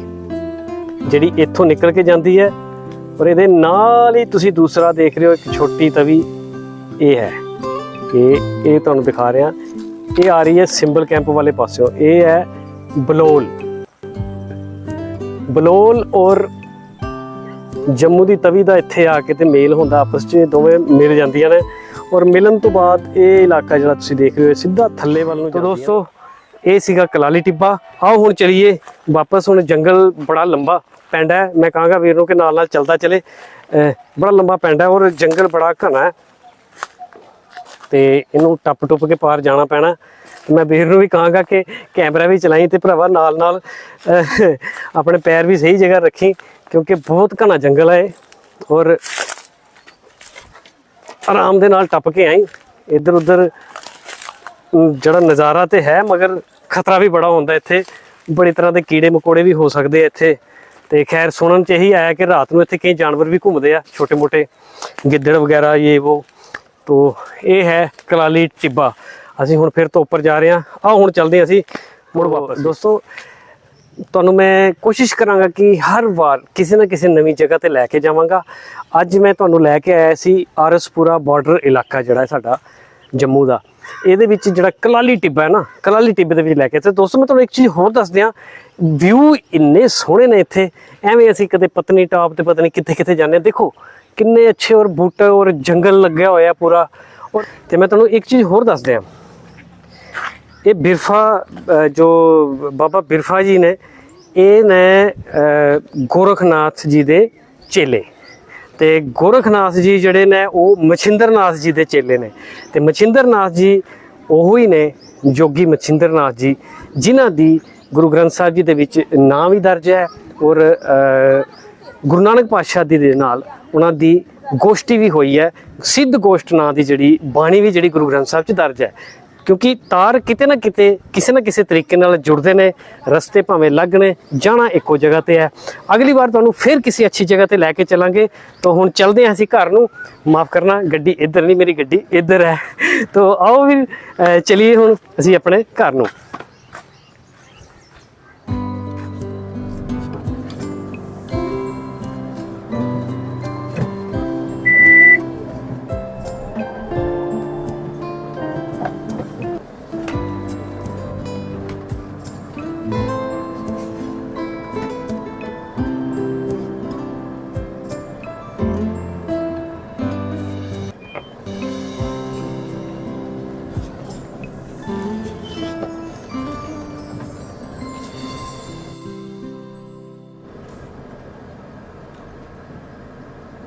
S1: ਜਿਹੜੀ ਇੱਥੋਂ ਨਿਕਲ ਕੇ ਜਾਂਦੀ ਹੈ। ਔਰ ਇਹਦੇ ਨਾਲ ਹੀ ਤੁਸੀਂ ਦੂਸਰਾ ਦੇਖ ਰਹੇ ਹੋ ਇੱਕ ਛੋਟੀ ਤਵੀ ਇਹ ਹੈ ਇਹ ਇਹ ਤੁਹਾਨੂੰ ਦਿਖਾ ਰਿਹਾ। ਇਹ ਆ ਰਹੀ ਹੈ ਸਿੰਬਲ ਕੈਂਪ ਵਾਲੇ ਪਾਸਿਓਂ। ਇਹ ਹੈ ਬਲੋਲ। ਬਲੋਲ ਔਰ ਜੰਮੂ ਦੀ ਤਵੀ ਦਾ ਇੱਥੇ ਆ ਕੇ ਤੇ ਮੇਲ ਹੁੰਦਾ ਆਪਸ 'ਚ ਦੋਵੇਂ ਮਿਲ ਜਾਂਦੀਆਂ ਨੇ। ਔਰ ਮਿਲਣ ਤੋਂ ਬਾਅਦ ਇਹ ਇਲਾਕਾ ਜਿਹੜਾ ਤੁਸੀਂ ਦੇਖ ਰਹੇ ਹੋ ਸਿੱਧਾ ਥੱਲੇ ਵੱਲ ਨੂੰ ਜਾਂਦੀ ਹੈ। ਦੋਸਤੋ ਇਹ ਸੀਗਾ ਕਲਾਲੀ ਟਿੱਬਾ। ਆਓ ਹੁਣ ਚਲੀਏ ਵਾਪਸ ਹੁਣ ਜੰਗਲ ਬੜਾ ਲੰਬਾ ਪੈਂਦਾ ਹੈ। ਮੈਂ ਕਹਾਂਗਾ ਵੀਰ ਨੂੰ ਕਿ ਨਾਲ ਨਾਲ ਚੱਲਦਾ ਚਲੇ। ਬੜਾ ਲੰਬਾ ਪੈਂਦਾ ਹੈ ਔਰ ਜੰਗਲ ਬੜਾ ਘਣਾ ਹੈ। ਤੇ ਇਹਨੂੰ ਟੱਪ ਟੁੱਪ ਕੇ ਪਾਰ ਜਾਣਾ ਪੈਣਾ ਮੈਂ ਵੀਰ ਨੂੰ ਵੀ ਕਹਾਂਗਾ ਕਿ ਕੈਮਰਾ ਵੀ ਚਲਾਈ ਤੇ ਭਰਾਵਾ ਨਾਲ ਨਾਲ ਅਹ, ਆਪਣੇ ਪੈਰ ਵੀ ਸਹੀ ਜਗ੍ਹਾ ਰੱਖੀ ਕਿਉਂਕਿ ਬਹੁਤ ਘਣਾ ਜੰਗਲ ਹੈ ਇਹ। ਔਰ ਆਰਾਮ ਦੇ ਨਾਲ ਟੱਪ ਕੇ ਆਈ। ਇੱਧਰ ਉੱਧਰ ਜਿਹੜਾ ਨਜ਼ਾਰਾ ਤੇ ਹੈ ਮਗਰ ਖਤਰਾ ਵੀ ਬੜਾ ਹੁੰਦਾ ਇੱਥੇ। ਬੜੀ ਤਰ੍ਹਾਂ ਦੇ ਕੀੜੇ ਮਕੌੜੇ ਵੀ ਹੋ ਸਕਦੇ ਆ ਇੱਥੇ। ਤੇ ਖੈਰ ਸੁਣਨ ਚ ਇਹੀ ਆਇਆ ਕਿ ਰਾਤ ਨੂੰ ਇੱਥੇ ਕਈ ਜਾਨਵਰ ਵੀ ਘੁੰਮਦੇ ਆ ਛੋਟੇ ਮੋਟੇ ਗਿੱਦੜ ਵਗੈਰਾ ਇਹ ਉਹ ਤੋ ਇਹ ਹੈ ਕਲਾਲੀ ਟਿੱਬਾ ਅਸੀਂ ਹੁਣ ਫਿਰ ਤੋਂ ਉੱਪਰ ਜਾ ਰਹੇ ਹਾਂ। ਆ ਹੁਣ ਚੱਲਦੇ ਅਸੀਂ ਮੁੜ ਵਾਪਸ। ਦੋਸਤੋ ਤੁਹਾਨੂੰ ਮੈਂ ਕੋਸ਼ਿਸ਼ ਕਰਾਂਗਾ ਕਿ ਹਰ ਵਾਰ ਕਿਸੇ ਨਾ ਕਿਸੇ ਨਵੀਂ ਜਗ੍ਹਾ ਤੇ ਲੈ ਕੇ ਜਾਵਾਂਗਾ। ਅੱਜ ਮੈਂ ਤੁਹਾਨੂੰ ਲੈ ਕੇ ਆਇਆ ਸੀ ਆਰਸਪੁਰਾ ਬਾਰਡਰ ਇਲਾਕਾ ਜਿਹੜਾ ਹੈ ਸਾਡਾ ਜੰਮੂ ਦਾ। ਇਹਦੇ ਵਿੱਚ ਜਿਹੜਾ ਕਲਾਲੀ ਟਿੱਬਾ ਹੈ ਨਾ, ਕਲਾਲੀ ਟਿੱਬੇ ਦੇ ਵਿੱਚ ਲੈ ਕੇ ਤੇ ਦੋਸਤੋ, ਮੈਂ ਤੁਹਾਨੂੰ ਇੱਕ ਚੀਜ਼ ਹੋਰ ਦੱਸ ਦਿਆਂ। ਵਿਊ ਇੰਨੇ ਸੋਹਣੇ ਨੇ ਇੱਥੇ। ਐਵੇਂ ਅਸੀਂ ਕਦੇ ਪਤਨੀ ਟਾਪ ਤੇ ਪਤਾ ਕਿੱਥੇ ਕਿੱਥੇ ਜਾਂਦੇ। ਹਾਂ ਦੇਖੋ, ਕਿੰਨੇ ਅੱਛੇ ਔਰ ਬੂਟੇ ਔਰ ਜੰਗਲ ਲੱਗਿਆ ਹੋਇਆ ਪੂਰਾ। ਔਰ ਤੇ ਮੈਂ ਤੁਹਾਨੂੰ ਇੱਕ ਚੀਜ਼ ਹੋਰ ਦੱਸ ਦਿਆਂ। ਇਹ ਬਿਰਫਾ ਜੋ ਬਾਬਾ ਬਿਰਫਾ ਜੀ ਨੇ, ਇਹ ਨੇ ਗੋਰਖਨਾਥ ਜੀ ਦੇ ਚੇਲੇ। ਤੇ ਗੋਰਖਨਾਥ ਜੀ ਜਿਹੜੇ ਨੇ, ਉਹ ਮਛਿੰਦਰਨਾਥ ਜੀ ਦੇ ਚੇਲੇ ਨੇ। ਤੇ ਮਛਿੰਦਰਨਾਥ ਜੀ ਉਹ ਹੀ ਨੇ, ਜੋਗੀ ਮਛਿੰਦਰਨਾਥ ਜੀ, ਜਿਨ੍ਹਾਂ ਦੀ ਗੁਰੂ ਗ੍ਰੰਥ ਸਾਹਿਬ ਜੀ ਦੇ ਵਿੱਚ ਨਾਂ ਵੀ ਦਰਜ ਹੈ ਔਰ ਗੁਰੂ ਨਾਨਕ ਪਾਤਸ਼ਾਹ ਜੀ ਦੇ ਨਾਲ ਉਹਨਾਂ ਦੀ ਗੋਸ਼ਟੀ ਵੀ ਹੋਈ ਹੈ। ਸਿੱਧ ਗੋਸ਼ਟ ਨਾਂ ਦੀ ਜਿਹੜੀ ਬਾਣੀ ਵੀ ਜਿਹੜੀ ਗੁਰੂ ਗ੍ਰੰਥ ਸਾਹਿਬ 'ਚ ਦਰਜ ਹੈ। ਕਿਉਂਕਿ ਤਾਰ ਕਿਤੇ ਨਾ ਕਿਤੇ ਕਿਸੇ ਨਾ ਕਿਸੇ ਤਰੀਕੇ ਨਾਲ ਜੁੜਦੇ ਨੇ ਰਸਤੇ ਭਾਵੇਂ ਅਲੱਗ ਨੇ ਜਾਣਾ ਇੱਕੋ ਜਗ੍ਹਾ ਤੇ ਹੈ। ਅਗਲੀ ਵਾਰ ਤੁਹਾਨੂੰ ਫਿਰ ਕਿਸੇ ਅੱਛੀ ਜਗ੍ਹਾ ਤੇ ਲੈ ਕੇ ਚੱਲਾਂਗੇ। ਤਾਂ ਹੁਣ ਚੱਲਦੇ ਹਾਂ ਅਸੀਂ ਘਰ ਨੂੰ। ਮਾਫ ਕਰਨਾ ਗੱਡੀ ਇੱਧਰ ਨਹੀਂ ਮੇਰੀ ਗੱਡੀ ਇੱਧਰ ਹੈ। ਤਾਂ ਆਓ ਵੀ ਅਹ, ਚਲੀਏ ਹੁਣ ਅਸੀਂ ਆਪਣੇ ਘਰ ਨੂੰ।